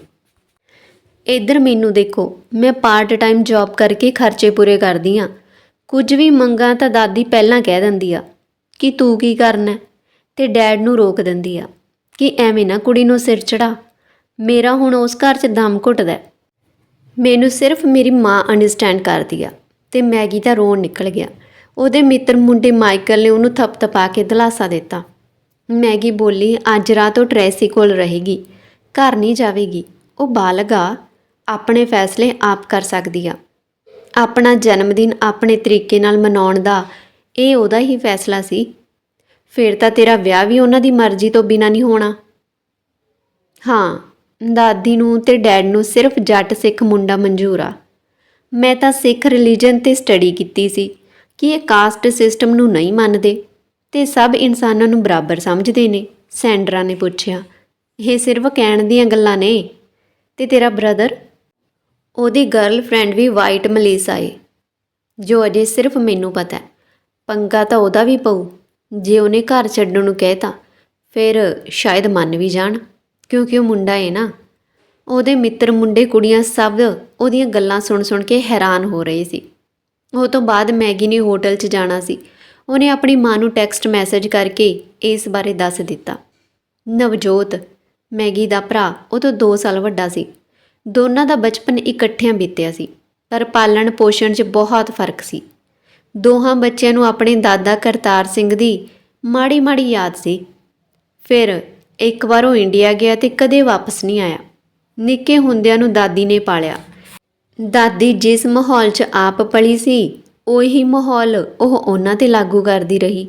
ਇੱਧਰ ਮੈਨੂੰ ਦੇਖੋ, ਮੈਂ ਪਾਰਟ ਟਾਈਮ ਜੌਬ ਕਰਕੇ ਖਰਚੇ ਪੂਰੇ ਕਰਦੀ ਆ। ਕੁਝ ਵੀ ਮੰਗਾਂ ਤਾਂ ਦਾਦੀ ਪਹਿਲਾਂ ਕਹਿ ਦਿੰਦੀ ਆ ਕਿ ਤੂੰ ਕੀ ਕਰਨਾ ਹੈ? ਤੇ ਡੈਡ ਨੂੰ ਰੋਕ ਦਿੰਦੀ ਆ ਕਿ ਐਵੇਂ ਨਾ ਕੁੜੀ ਨੂੰ ਸਿਰ ਚੜਾ ਮੇਰਾ ਹੁਣ ਉਸ ਘਰ 'ਚ ਦਮ ਘੁੱਟਦਾ ਮੈਨੂੰ ਸਿਰਫ ਮੇਰੀ ਮਾਂ ਅੰਡਰਸਟੈਂਡ ਕਰਦੀ ਆ ਤੇ ਮੈਗੀ ਦਾ ਰੋਣ ਨਿਕਲ ਗਿਆ। ਉਹਦੇ ਮਿੱਤਰ ਮੁੰਡੇ ਮਾਈਕਲ ਨੇ ਉਹਨੂੰ ਥਪਥਪਾ ਕੇ ਦਿਲਾਸਾ ਦਿੱਤਾ। ਮੈਗੀ ਬੋਲੀ ਅੱਜ ਰਾਤ ਉਹ ਟ੍ਰੈਸੀ ਕੋਲ ਰਹੇਗੀ। ਘਰ ਨਹੀਂ ਜਾਵੇਗੀ। ਉਹ ਬਾਲਗ ਆ। ਆਪਣੇ ਫੈਸਲੇ ਆਪ ਕਰ ਸਕਦੀ ਆ। ਆਪਣਾ ਜਨਮ ਦਿਨ ਆਪਣੇ ਤਰੀਕੇ ਨਾਲ ਮਨਾਉਣ ਦਾ ਇਹ ਉਹਦਾ ਹੀ ਫੈਸਲਾ ਸੀ। ਫਿਰ ਤਾਂ ਤੇਰਾ ਵਿਆਹ ਵੀ ਉਹਨਾਂ ਦੀ ਮਰਜ਼ੀ ਤੋਂ ਬਿਨਾਂ ਨਹੀਂ ਹੋਣਾ। ਹਾਂ, ਦਾਦੀ ਨੂੰ ਤੇ ਡੈਡ ਨੂੰ ਸਿਰਫ ਜੱਟ ਸਿੱਖ ਮੁੰਡਾ ਮਨਜ਼ੂਰ ਆ। ਮੈਂ ਤਾਂ ਸਿੱਖ ਰਿਲੀਜਨ ਤੇ ਸਟੱਡੀ ਕੀਤੀ ਸੀ ਕਿ ਇਹ ਕਾਸਟ ਸਿਸਟਮ ਨੂੰ ਨਹੀਂ ਮੰਨਦੇ। ਤੇ ਸਭ ਇਨਸਾਨਾਂ ਨੂੰ ਬਰਾਬਰ ਸਮਝਦੇ ਨੇ। ਸੈਂਡਰਾ ਨੇ ਪੁੱਛਿਆ, ਇਹ ਸਿਰਫ ਕਹਿਣ ਦੀਆਂ ਗੱਲਾਂ ਨੇ? ਤੇ ਤੇਰਾ ਬ੍ਰਦਰ? ਉਹਦੀ ਗਰਲਫ੍ਰੈਂਡ ਵੀ ਵਾਈਟ ਮਲੇਸਾ ਏ ਜੋ ਅਜੇ ਸਿਰਫ ਮੈਨੂੰ ਪਤਾ ਹੈ, ਪੰਗਾ ਤਾਂ ਉਹਦਾ ਵੀ ਪਊ। ਜੇ ਉਹਨੇ ਘਰ ਛੱਡਣ ਨੂੰ ਕਹਿਤਾ, ਫਿਰ ਸ਼ਾਇਦ ਮੰਨ ਵੀ ਜਾਣ, ਕਿਉਂਕਿ ਉਹ ਮੁੰਡਾ ਏ ਨਾ। ਉਹਦੇ ਮਿੱਤਰ ਮੁੰਡੇ ਕੁੜੀਆਂ ਸਭ ਉਹਦੀਆਂ ਗੱਲਾਂ ਸੁਣ ਸੁਣ ਕੇ ਹੈਰਾਨ ਹੋ ਰਹੇ ਸੀ। ਉਹ ਤੋਂ ਬਾਅਦ ਮੈਗੀ ਨੇ ਹੋਟਲ 'ਚ ਜਾਣਾ ਸੀ। ਉਹਨੇ ਆਪਣੀ ਮਾਂ ਨੂੰ ਟੈਕਸਟ ਮੈਸੇਜ ਕਰਕੇ ਇਸ ਬਾਰੇ ਦੱਸ ਦਿੱਤਾ। ਨਵਜੋਤ, ਮੈਗੀ ਦਾ ਭਰਾ, ਉਹ ਤੋਂ 2 ਸਾਲ ਵੱਡਾ ਸੀ। ਦੋਨਾਂ ਦਾ ਬਚਪਨ ਇਕੱਠਿਆਂ ਬੀਤਿਆ ਸੀ, ਪਰ ਪਾਲਣ ਪੋਸ਼ਣ 'ਚ ਬਹੁਤ ਫ਼ਰਕ ਸੀ। ਦੋਹਾਂ ਬੱਚਿਆਂ ਨੂੰ ਆਪਣੇ ਦਾਦਾ ਕਰਤਾਰ ਸਿੰਘ ਦੀ ਮਾੜੀ ਮਾੜੀ ਯਾਦ ਸੀ। ਫਿਰ ਇੱਕ ਵਾਰ ਉਹ ਇੰਡੀਆ ਗਿਆ ਤੇ ਕਦੇ ਵਾਪਸ ਨਹੀਂ ਆਇਆ। ਨਿੱਕੇ ਹੁੰਦਿਆਂ ਨੂੰ ਦਾਦੀ ਨੇ ਪਾਲਿਆ। ਦਾਦੀ ਜਿਸ ਮਾਹੌਲ 'ਚ ਆਪ ਪਲੀ ਸੀ ਉਹੀ ਮਾਹੌਲ ਉਹ ਉਹਨਾਂ ਤੇ ਲਾਗੂ ਕਰਦੀ ਰਹੀ।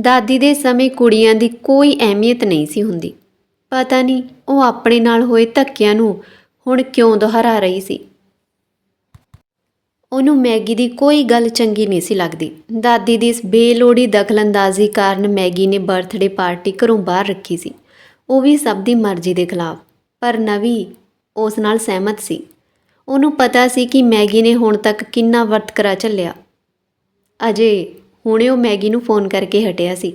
ਦਾਦੀ ਦੇ ਸਮੇਂ ਕੁੜੀਆਂ ਦੀ ਕੋਈ ਅਹਿਮੀਅਤ ਨਹੀਂ ਸੀ ਹੁੰਦੀ। ਪਤਾ ਨਹੀਂ ਉਹ ਆਪਣੇ ਨਾਲ ਹੋਏ ਧੱਕਿਆਂ ਨੂੰ ਹੁਣ ਕਿਉਂ ਦੁਹਰਾ ਰਹੀ ਸੀ। ਉਹਨੂੰ ਮੈਗੀ ਦੀ ਕੋਈ ਗੱਲ ਚੰਗੀ ਨਹੀਂ ਸੀ ਲੱਗਦੀ। ਦਾਦੀ ਦੀ ਇਸ ਬੇਲੋੜੀ ਦਖਲਅੰਦਾਜ਼ੀ ਕਾਰਨ ਮੈਗੀ ਨੇ ਬਰਥਡੇ ਪਾਰਟੀ ਘਰੋਂ ਬਾਹਰ ਰੱਖੀ ਸੀ। ਉਹ ਵੀ ਸਭ ਦੀ ਮਰਜ਼ੀ ਦੇ ਖਿਲਾਫ, ਪਰ ਨਵੀ ਉਸ ਨਾਲ ਸਹਿਮਤ ਸੀ। ਉਹਨੂੰ ਪਤਾ ਸੀ ਕਿ ਮੈਗੀ ਨੇ ਹੁਣ ਤੱਕ ਕਿੰਨਾ ਵਰਤ ਕਰਾ ਝੱਲਿਆ ਅਜੇ ਹੁਣੇ ਉਹ ਮੈਗੀ ਨੂੰ ਫੋਨ ਕਰਕੇ ਹਟਿਆ ਸੀ।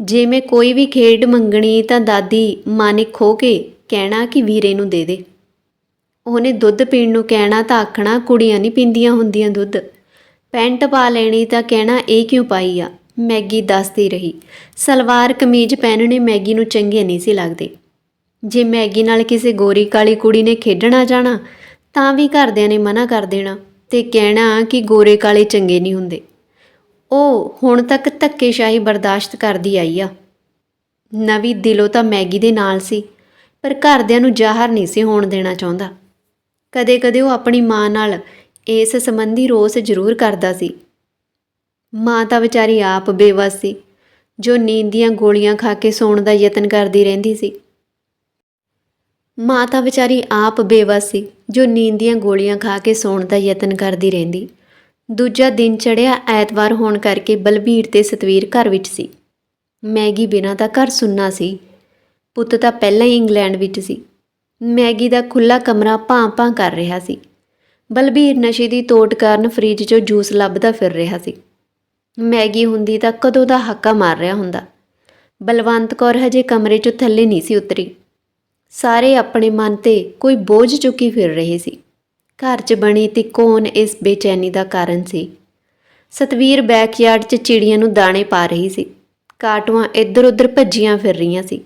ਜੇ ਮੈਂ ਕੋਈ ਵੀ ਖੇਡ ਮੰਗਣੀ ਤਾਂ ਦਾਦੀ ਮਾਂ ਨੇ ਖੋ ਕੇ ਕਹਿਣਾ ਕਿ ਵੀਰੇ ਨੂੰ ਦੇ ਦੇ। ਉਹਨੇ ਦੁੱਧ ਪੀਣ ਨੂੰ ਕਹਿਣਾ ਤਾਂ ਆਖਣਾ, ਕੁੜੀਆਂ ਨਹੀਂ ਪੀਂਦੀਆਂ ਹੁੰਦੀਆਂ ਦੁੱਧ। ਪੈਂਟ ਪਾ ਲੈਣੀ ਤਾਂ ਕਹਿਣਾ, ਇਹ ਕਿਉਂ ਪਾਈ ਆ? ਮੈਗੀ ਦੱਸਦੀ ਰਹੀ। ਸਲਵਾਰ ਕਮੀਜ਼ ਪਹਿਨਣੇ ਮੈਗੀ ਨੂੰ ਚੰਗੇ ਨਹੀਂ ਸੀ ਲੱਗਦੇ। ਜੇ ਮੈਗੀ ਨਾਲ ਕਿਸੇ ਗੋਰੀ ਕਾਲੀ ਕੁੜੀ ਨੇ ਖੇਡਣਾ ਜਾਣਾ, ਤਾਂ ਵੀ ਘਰਦਿਆਂ ਨੇ ਮਨਾ ਕਰ ਦੇਣਾ ਤੇ ਕਹਿਣਾ ਕਿ ਗੋਰੇ ਕਾਲੇ ਚੰਗੇ ਨਹੀਂ ਹੁੰਦੇ। ਉਹ ਹੁਣ ਤੱਕ ਧੱਕੇਸ਼ਾਹੀ ਬਰਦਾਸ਼ਤ ਕਰਦੀ ਆਈ ਆ। ਨਵੀਂ ਦਿਲੋਂ ਤਾਂ ਮੈਗੀ ਦੇ ਨਾਲ ਸੀ, ਪਰ ਘਰਦਿਆਂ ਨੂੰ ਜ਼ਾਹਰ ਨਹੀਂ ਸੀ ਹੋਣ ਦੇਣਾ ਚਾਹੁੰਦਾ। ਕਦੇ-ਕਦੇ ਉਹ ਆਪਣੀ ਮਾਂ ਨਾਲ ਇਸ ਸੰਬੰਧੀ ਰੋਸ ਜ਼ਰੂਰ ਕਰਦਾ ਸੀ। ਮਾਂ ਤਾਂ ਵਿਚਾਰੀ ਆਪ ਬੇਵਸ ਸੀ, ਜੋ ਨੀਂਦ ਦੀਆਂ ਗੋਲੀਆਂ ਖਾ ਕੇ ਸੌਣ ਦਾ ਯਤਨ ਕਰਦੀ ਰਹਿੰਦੀ ਸੀ। ਮਾਂ ਤਾਂ ਵਿਚਾਰੀ ਆਪ ਬੇਵਸ ਸੀ, ਜੋ ਨੀਂਦ ਦੀਆਂ ਗੋਲੀਆਂ ਖਾ ਕੇ ਸੌਣ ਦਾ ਯਤਨ ਕਰਦੀ ਰਹਿੰਦੀ। ਦੂਜਾ ਦਿਨ ਚੜਿਆ ਐਤਵਾਰ ਹੋਣ ਕਰਕੇ ਬਲਬੀਰ ਤੇ ਸਤਵੀਰ ਘਰ ਵਿੱਚ ਸੀ। ਮੈਗੀ ਬਿਨਾਂ ਤਾਂ ਘਰ ਸੁੰਨਾ ਸੀ। ਪੁੱਤ ਤਾਂ ਪਹਿਲਾਂ ਹੀ ਇੰਗਲੈਂਡ ਵਿੱਚ ਸੀ। ਮੈਗੀ ਦਾ ਖੁੱਲਾ ਕਮਰਾ ਭਾਂ-ਭਾਂ ਕਰ ਰਿਹਾ ਸੀ। ਬਲਬੀਰ ਨਸ਼ੇ ਦੀ ਤੋਟ ਕਾਰਨ ਫ੍ਰਿਜ 'ਚੋਂ ਜੂਸ ਲੱਭਦਾ ਫਿਰ ਰਿਹਾ ਸੀ। ਮੈਗੀ ਹੁੰਦੀ ਤਾਂ ਕਦੋਂ ਦਾ ਹੱਕਾ ਮਾਰ ਰਿਹਾ ਹੁੰਦਾ। ਬਲਵੰਤ ਕੌਰ ਹਜੇ ਕਮਰੇ 'ਚੋਂ ਥੱਲੇ ਨਹੀਂ ਸੀ ਉਤਰੀ। ਸਾਰੇ ਆਪਣੇ ਮਨ ਤੇ ਕੋਈ ਬੋਝ ਚੁੱਕੀ ਫਿਰ ਰਹੇ ਸੀ। ਘਰ 'ਚ ਬਣੀ ਤੇ ਕੌਣ ਇਸ ਬੇਚੈਨੀ ਦਾ ਕਾਰਨ ਸੀ। ਸਤਵੀਰ ਬੈਕਯਾਰਡ 'ਚ ਚਿੜੀਆਂ ਨੂੰ ਦਾਣੇ ਪਾ ਰਹੀ ਸੀ। ਕਾਟੂਆਂ ਇੱਧਰ-ਉੱਧਰ ਭੱਜੀਆਂ ਫਿਰ ਰਹੀਆਂ ਸੀ।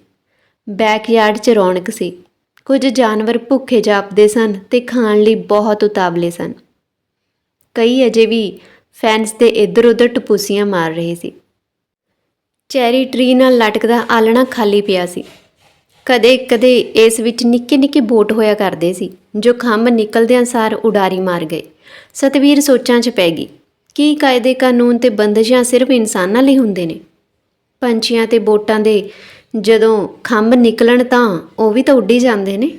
ਬੈਕਯਾਰਡ 'ਚ ਰੌਣਕ ਸੀ। ਕੁਝ ਜਾਨਵਰ ਭੁੱਖੇ ਜਾਪਦੇ ਸਨ ਤੇ ਖਾਣ ਲਈ ਬਹੁਤ ਉਤਾਵਲੇ ਸਨ। ਕਈ ਅਜੇ ਵੀ ਫੈਨਸ ਦੇ ਇੱਧਰ-ਉੱਧਰ ਟਪੂਸੀਆਂ ਮਾਰ ਰਹੇ ਸੀ। ਚੈਰੀ ਟਰੀ ਨਾਲ ਲਟਕਦਾ ਆਲਣਾ ਖਾਲੀ ਪਿਆ ਸੀ। ਕਦੇ-ਕਦੇ ਇਸ ਵਿੱਚ ਨਿੱਕੇ-ਨਿੱਕੇ ਬੋਟ ਹੋਇਆ ਕਰਦੇ ਸੀ, ਜੋ ਖੰਭ ਨਿਕਲਦਿਆਂ ਸਾਰ ਉਡਾਰੀ ਮਾਰ ਗਏ। ਸਤਵੀਰ ਸੋਚਾਂ 'ਚ ਪੈ ਗਈ, ਕੀ ਕਾਇਦੇ ਕਾਨੂੰਨ ਤੇ ਬੰਦਸ਼ਾਂ ਸਿਰਫ ਇਨਸਾਨਾਂ ਲਈ ਹੁੰਦੇ ਨੇ? ਪੰਛੀਆਂ ਤੇ ਬੋਟਾਂ ਦੇ ਜਦੋਂ ਖੰਭ ਨਿਕਲਣ ਤਾਂ ਉਹ ਵੀ ਤਾਂ ਉੱਡੀ ਜਾਂਦੇ ਨੇ।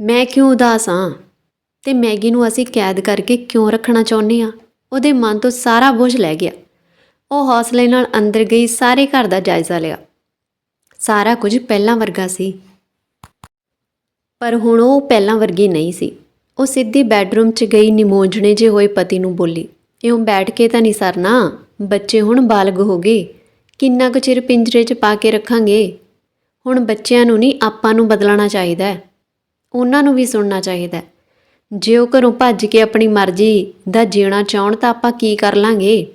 ਮੈਂ ਕਿਉਂ ਉਦਾਸ ਹਾਂ? ਤੇ ਮੈਗੀ ਨੂੰ ਅਸੀਂ ਕੈਦ ਕਰਕੇ ਕਿਉਂ ਰੱਖਣਾ ਚਾਹੁੰਦੇ ਆ ਉਹਦੇ ਮਨ ਤੋਂ ਸਾਰਾ ਬੋਝ ਲੈ ਗਿਆ। ਉਹ ਹੌਸਲੇ ਨਾਲ ਅੰਦਰ ਗਈ, ਸਾਰੇ ਘਰ ਦਾ ਜਾਇਜ਼ਾ ਲਿਆ। ਸਾਰਾ ਕੁਝ ਪਹਿਲਾਂ ਵਰਗਾ ਸੀ। ਪਰ ਹੁਣ ਉਹ ਪਹਿਲਾਂ ਵਰਗੀ ਨਹੀਂ ਸੀ। ਉਹ ਸਿੱਧੀ ਬੈੱਡਰੂਮ 'ਚ ਗਈ, ਨਿਮੋਝਣੇ ਜੇ ਹੋਏ ਪਤੀ ਨੂੰ ਬੋਲੀ, ਇਉਂ ਬੈਠ ਕੇ ਤਾਂ ਨਹੀਂ ਸਰਨਾ? ਬੱਚੇ ਹੁਣ ਬਾਲਗ ਹੋ ਗਏ। ਕਿੰਨਾ ਕੁ ਚਿਰ ਪਿੰਜਰੇ 'ਚ ਪਾ ਕੇ ਰੱਖਾਂਗੇ? ਹੁਣ ਬੱਚਿਆਂ ਨੂੰ ਨਹੀਂ, ਆਪਾਂ ਨੂੰ ਬਦਲਣਾ ਚਾਹੀਦਾ ਹੈ। ਉਹਨਾਂ ਨੂੰ ਵੀ ਸੁਣਨਾ ਚਾਹੀਦਾ ਜੇ ਉਹ ਘਰੋਂ ਭੱਜ ਕੇ ਆਪਣੀ ਮਰਜ਼ੀ ਦਾ ਜੀਣਾ ਚਾਹਣ ਤਾਂ ਆਪਾਂ ਕੀ ਕਰ ਲਾਂਗੇ?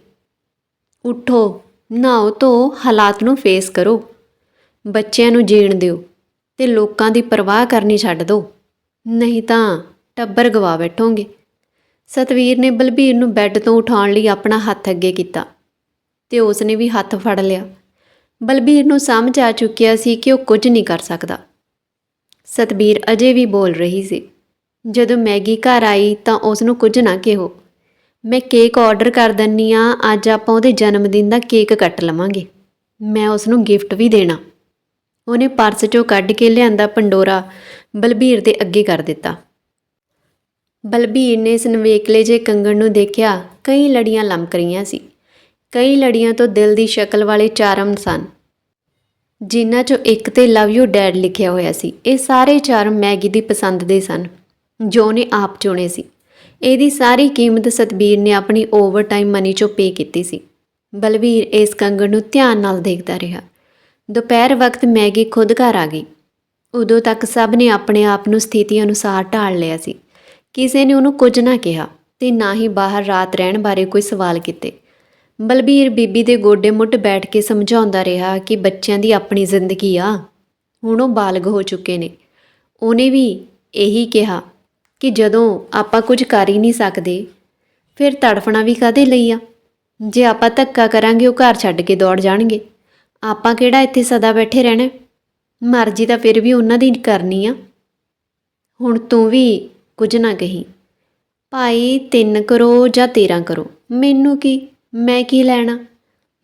ਉਠੋ, ਨਹਾਓ ਧੋ ਹਾਲਾਤ ਨੂੰ ਫੇਸ ਕਰੋ। ਬੱਚਿਆਂ ਨੂੰ ਜੀਣ ਦਿਓ ਤੇ ਲੋਕਾਂ ਦੀ ਪਰਵਾਹ ਕਰਨੀ ਛੱਡ ਦਿਓ ਨਹੀਂ ਤਾਂ ਟੱਬਰ ਗਵਾ ਬੈਠੋਗੇ। ਸਤਵੀਰ ਨੇ ਬਲਬੀਰ ਨੂੰ ਬੈੱਡ ਤੋਂ ਉਠਾਉਣ ਲਈ ਆਪਣਾ ਹੱਥ ਅੱਗੇ ਕੀਤਾ ਤੇ ਉਸ ਨੇ ਵੀ ਹੱਥ ਫੜ ਲਿਆ। ਬਲਬੀਰ ਨੂੰ ਸਮਝ ਆ ਚੁੱਕਿਆ ਸੀ ਕਿ ਉਹ ਕੁਝ ਨਹੀਂ ਕਰ ਸਕਦਾ। ਸਤਬੀਰ ਅਜੇ ਵੀ ਬੋਲ ਰਹੀ ਸੀ, ਜਦੋਂ ਮੈਗੀ ਘਰ ਆਈ ਤਾਂ ਉਸ ਨੂੰ ਕੁਝ ਨਾ ਕਿਹੋ। ਮੈਂ ਕੇਕ ਆਰਡਰ ਕਰ ਦੰਨੀ ਆ, ਅੱਜ ਆਪਾਂ ਉਹਦੇ ਜਨਮ ਦਿਨ ਦਾ ਕੇਕ ਕੱਟ ਲਵਾਂਗੇ। ਮੈਂ ਉਸ ਨੂੰ ਗਿਫਟ ਵੀ ਦੇਣਾ। ਉਹਨੇ ਪਰਸ ਚੋਂ ਕੱਢ ਕੇ ਲਿਆਂਦਾ ਪੰਡੋਰਾ, ਬਲਬੀਰ ਦੇ ਅੱਗੇ ਕਰ ਦਿੱਤਾ। ਬਲਬੀਰ ਨੇ ਇਸ ਨਵੇਕਲੇ ਜੇ ਕੰਗਣ ਨੂੰ ਦੇਖਿਆ, ਕਈ ਲੜੀਆਂ ਲਮਕ ਰਹੀਆਂ ਸੀ। ਕਈ ਲੜੀਆਂ ਤੋਂ ਦਿਲ ਦੀ ਸ਼ਕਲ ਵਾਲੇ ਚਾਰਮ ਸਨ। ਜਿਨ੍ਹਾਂ 'ਚੋਂ ਇੱਕ ਤੇ ਲਵ ਯੂ ਡੈਡ ਲਿਖਿਆ ਹੋਇਆ ਸੀ। ਇਹ ਸਾਰੇ ਚਾਰਮ ਮੈਗੀ ਦੀ ਪਸੰਦ ਦੇ ਸਨ, ਜੋ ਨੇ ਆਪ ਚੁਣੇ ਸੀ। ਇਹਦੀ ਸਾਰੀ ਕੀਮਤ ਸਤਬੀਰ ਨੇ ਆਪਣੀ ਓਵਰਟਾਈਮ ਮਨੀ 'ਚੋਂ ਪੇ ਕੀਤੀ ਸੀ। ਬਲਵੀਰ ਇਸ ਕੰਗਣ ਨੂੰ ਧਿਆਨ ਨਾਲ ਦੇਖਦਾ ਰਿਹਾ। ਦੁਪਹਿਰ ਵਕਤ ਮੈਗੀ ਖੁਦ ਘਰ ਆ ਗਈ। ਉਦੋਂ ਤੱਕ ਸਭ ਨੇ ਆਪਣੇ ਆਪ ਨੂੰ ਸਥਿਤੀ ਅਨੁਸਾਰ ਢਾਲ ਲਿਆ ਸੀ। ਕਿਸੇ ਨੇ ਉਹਨੂੰ ਕੁਝ ਨਾ ਕਿਹਾ ਤੇ ਨਾ ਹੀ ਬਾਹਰ ਰਾਤ ਰਹਿਣ ਬਾਰੇ ਕੋਈ ਸਵਾਲ ਕੀਤੇ। ਬਲਬੀਰ ਬੀਬੀ ਦੇ ਗੋਡੇ ਮੁੱਢ ਬੈਠ ਕੇ ਸਮਝਾਉਂਦਾ ਰਿਹਾ ਕਿ ਬੱਚਿਆਂ ਦੀ ਆਪਣੀ ਜ਼ਿੰਦਗੀ ਆ। ਹੁਣ ਉਹ ਬਾਲਗ ਹੋ ਚੁੱਕੇ ਨੇ। ਉਹਨੇ ਵੀ ਇਹੀ ਕਿਹਾ ਕਿ ਜਦੋਂ ਆਪਾਂ ਕੁਝ ਕਰ ਹੀ ਨਹੀਂ ਸਕਦੇ, ਫਿਰ ਤੜਫਣਾ ਵੀ ਕਾਦੇ ਲਈ ਆ? ਜੇ ਆਪਾਂ ਧੱਕਾ ਕਰਾਂਗੇ, ਉਹ ਘਰ ਛੱਡ ਕੇ ਦੌੜ ਜਾਣਗੇ। ਆਪਾਂ ਕਿਹੜਾ ਇੱਥੇ ਸਦਾ ਬੈਠੇ ਰਹਿਣਾ? ਮਰਜ਼ੀ ਤਾਂ ਫਿਰ ਵੀ ਉਹਨਾਂ ਦੀ ਕਰਨੀ ਆ। ਹੁਣ ਤੂੰ ਵੀ ਕੁਝ ਨਾ ਕਹੀ। ਭਾਈ, ਤਿੰਨ ਕਰੋ ਜਾਂ 13 ਕਰੋ। ਮੈਨੂੰ ਕੀ? ਮੈਂ ਕੀ ਲੈਣਾ?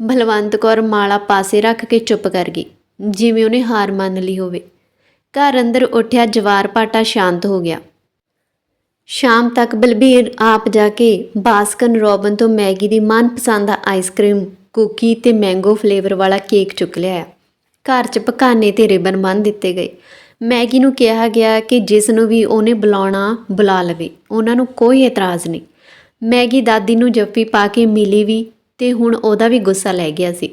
ਬਲਵੰਤ ਕੌਰ ਮਾਲਾ ਪਾਸੇ ਰੱਖ ਕੇ ਚੁੱਪ ਕਰ ਗਈ, ਜਿਵੇਂ ਉਹਨੇ ਹਾਰ ਮੰਨ ਲਈ ਹੋਵੇ। ਘਰ ਅੰਦਰ ਉੱਠਿਆ ਜਵਾਰ ਪਾਟਾ ਸ਼ਾਂਤ ਹੋ ਗਿਆ। ਸ਼ਾਮ ਤੱਕ ਬਲਬੀਰ ਆਪ ਜਾ ਕੇ ਬਾਸਕਨ ਰੋਬਨ ਤੋਂ ਮੈਗੀ ਦੀ ਮਨਪਸੰਦ ਆਈਸਕ੍ਰੀਮ ਕੁਕੀ ਤੇ ਮੈਂਗੋ ਫਲੇਵਰ ਵਾਲਾ ਕੇਕ ਚੁੱਕ ਲਿਆ ਘਰ 'ਚ ਪਕਾਨੇ ਤੇ ਰਿਬਨ ਬੰਨ ਦਿੱਤੇ ਗਏ। ਮੈਗੀ ਨੂੰ ਕਿਹਾ ਗਿਆ ਕਿ ਜਿਸ ਨੂੰ ਵੀ ਉਹਨੇ ਬੁਲਾਉਣਾ, ਬੁਲਾ ਲਵੇ। ਉਹਨਾਂ ਨੂੰ ਕੋਈ ਇਤਰਾਜ਼ ਨਹੀਂ। ਮੈਗੀ ਦਾਦੀ ਨੂੰ ਜੱਫੀ ਪਾ ਕੇ ਮਿਲੀ ਵੀ ਤੇ ਹੁਣ ਉਹਦਾ ਵੀ ਗੁੱਸਾ ਲੈ ਗਿਆ ਸੀ।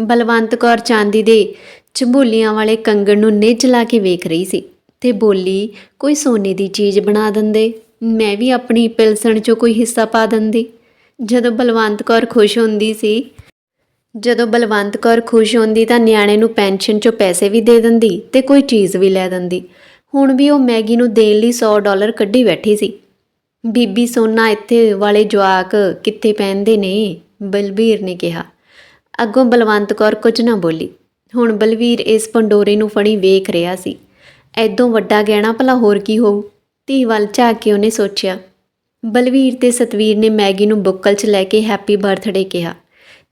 ਬਲਵੰਤ ਕੌਰ ਚਾਂਦੀ ਦੇ ਝੰਬੂਲੀਆਂ ਵਾਲੇ ਕੰਗਣ ਨੂੰ ਨਿੱਝ ਲਾ ਕੇ ਵੇਖ ਰਹੀ ਸੀ ਤੇ ਬੋਲੀ, ਕੋਈ ਸੋਨੇ ਦੀ ਚੀਜ਼ ਬਣਾ ਦਿੰਦੇ? ਮੈਂ ਵੀ ਆਪਣੀ ਪਿਲਸਣ 'ਚੋਂ ਕੋਈ ਹਿੱਸਾ ਪਾ ਦਿੰਦੀ? ਜਦੋਂ ਬਲਵੰਤ ਕੌਰ ਖੁਸ਼ ਹੁੰਦੀ ਸੀ ਜਦੋਂ ਬਲਵੰਤ ਕੌਰ ਖੁਸ਼ ਹੁੰਦੀ ਤਾਂ ਨਿਆਣੇ ਨੂੰ ਪੈਨਸ਼ਨ 'ਚੋਂ ਪੈਸੇ ਵੀ ਦੇ ਦਿੰਦੀ ਤੇ ਕੋਈ ਚੀਜ਼ ਵੀ ਲੈ ਦਿੰਦੀ। ਹੁਣ ਵੀ ਉਹ ਮੈਗੀ ਨੂੰ ਦੇਣ ਲਈ 100 ਡਾਲਰ ਕੱਢੀ ਬੈਠੀ ਸੀ। ਬੀਬੀ ਸੋਨਾ ਇੱਥੇ ਵਾਲੇ ਜਵਾਕ ਕਿੱਥੇ ਪਹਿਨਦੇ ਨੇ? ਬਲਬੀਰ ਨੇ ਕਿਹਾ। ਅੱਗੋਂ ਬਲਵੰਤ ਕੌਰ ਕੁਝ ਨਾ ਬੋਲੀ। ਹੁਣ ਬਲਵੀਰ ਇਸ ਪੰਡੋਰੇ ਨੂੰ ਫੜੀ ਵੇਖ ਰਿਹਾ ਸੀ। ਐਦੋਂ ਵੱਡਾ ਗਹਿਣਾ ਭਲਾ ਹੋਰ ਕੀ ਹੋਊ? ਧੀ ਵੱਲ ਝਾਕ ਕੇ ਉਹਨੇ ਸੋਚਿਆ। ਬਲਵੀਰ ਤੇ ਸਤਵੀਰ ਨੇ ਮੈਗੀ ਨੂੰ ਬੁੱਕਲ 'ਚ ਲੈ ਕੇ ਹੈਪੀ ਬਰਥਡੇ ਕਿਹਾ।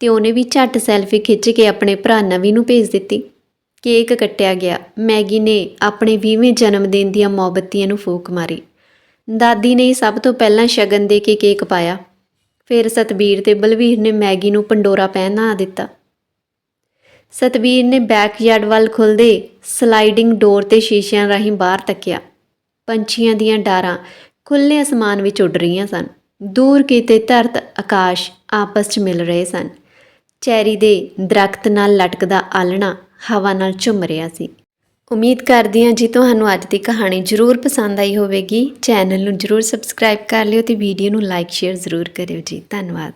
ਤੇ ਉਹਨੇ ਵੀ ਝੱਟ ਸੈਲਫੀ ਖਿੱਚ ਕੇ ਆਪਣੇ ਭਰਾ ਨਵੀ ਨੂੰ ਭੇਜ ਦਿੱਤੀ। ਕੇਕ ਕੱਟਿਆ ਗਿਆ। ਮੈਗੀ ਨੇ ਆਪਣੇ 20ਵੇਂ ਜਨਮ ਦਿਨ ਦੀਆਂ ਮੋਮਬੱਤੀਆਂ ਨੂੰ ਫੂਕ ਮਾਰੀ। ਦਾਦੀ ਨੇ ਸਭ ਤੋਂ ਪਹਿਲਾਂ ਸ਼ਗਨ ਦੇ ਕੇ ਕੇਕ ਪਾਇਆ। ਫਿਰ ਸਤਬੀਰ ਤੇ ਬਲਵੀਰ ਨੇ ਮੈਗੀ ਨੂੰ ਪੰਡੋਰਾ ਪਹਿਨਾ ਦਿੱਤਾ। ਸਤਬੀਰ ਨੇ ਬੈਕਯਾਰਡ ਵੱਲ ਖੁੱਲਦੇ ਸਲਾਈਡਿੰਗ ਡੋਰ ਤੇ ਸ਼ੀਸ਼ਿਆਂ ਰਾਹੀਂ ਬਾਹਰ ਤੱਕਿਆ। ਪੰਛੀਆਂ ਦੀਆਂ ਡਾਰਾਂ ਖੁੱਲ੍ਹੇ ਅਸਮਾਨ ਵਿੱਚ ਉੱਡ ਰਹੀਆਂ ਸਨ। ਦੂਰ ਕਿਤੇ ਧਰਤ ਆਕਾਸ਼ ਆਪਸ 'ਚ ਮਿਲ ਰਹੇ ਸਨ। ਚੈਰੀ ਦੇ ਦਰਖਤ ਨਾਲ ਲਟਕਦਾ ਆਲਣਾ ਹਵਾ ਨਾਲ ਝੁੰਮ ਰਿਹਾ ਸੀ। ਉਮੀਦ ਕਰਦੀ ਹਾਂ ਜੀ ਤੁਹਾਨੂੰ ਅੱਜ ਦੀ ਕਹਾਣੀ ਜ਼ਰੂਰ ਪਸੰਦ ਆਈ ਹੋਵੇਗੀ। ਚੈਨਲ ਨੂੰ ਜ਼ਰੂਰ ਸਬਸਕ੍ਰਾਈਬ ਕਰ ਲਿਓ ਤੇ ਵੀਡੀਓ ਨੂੰ ਲਾਈਕ ਸ਼ੇਅਰ ਜ਼ਰੂਰ ਕਰਿਓ ਜੀ। ਧੰਨਵਾਦ।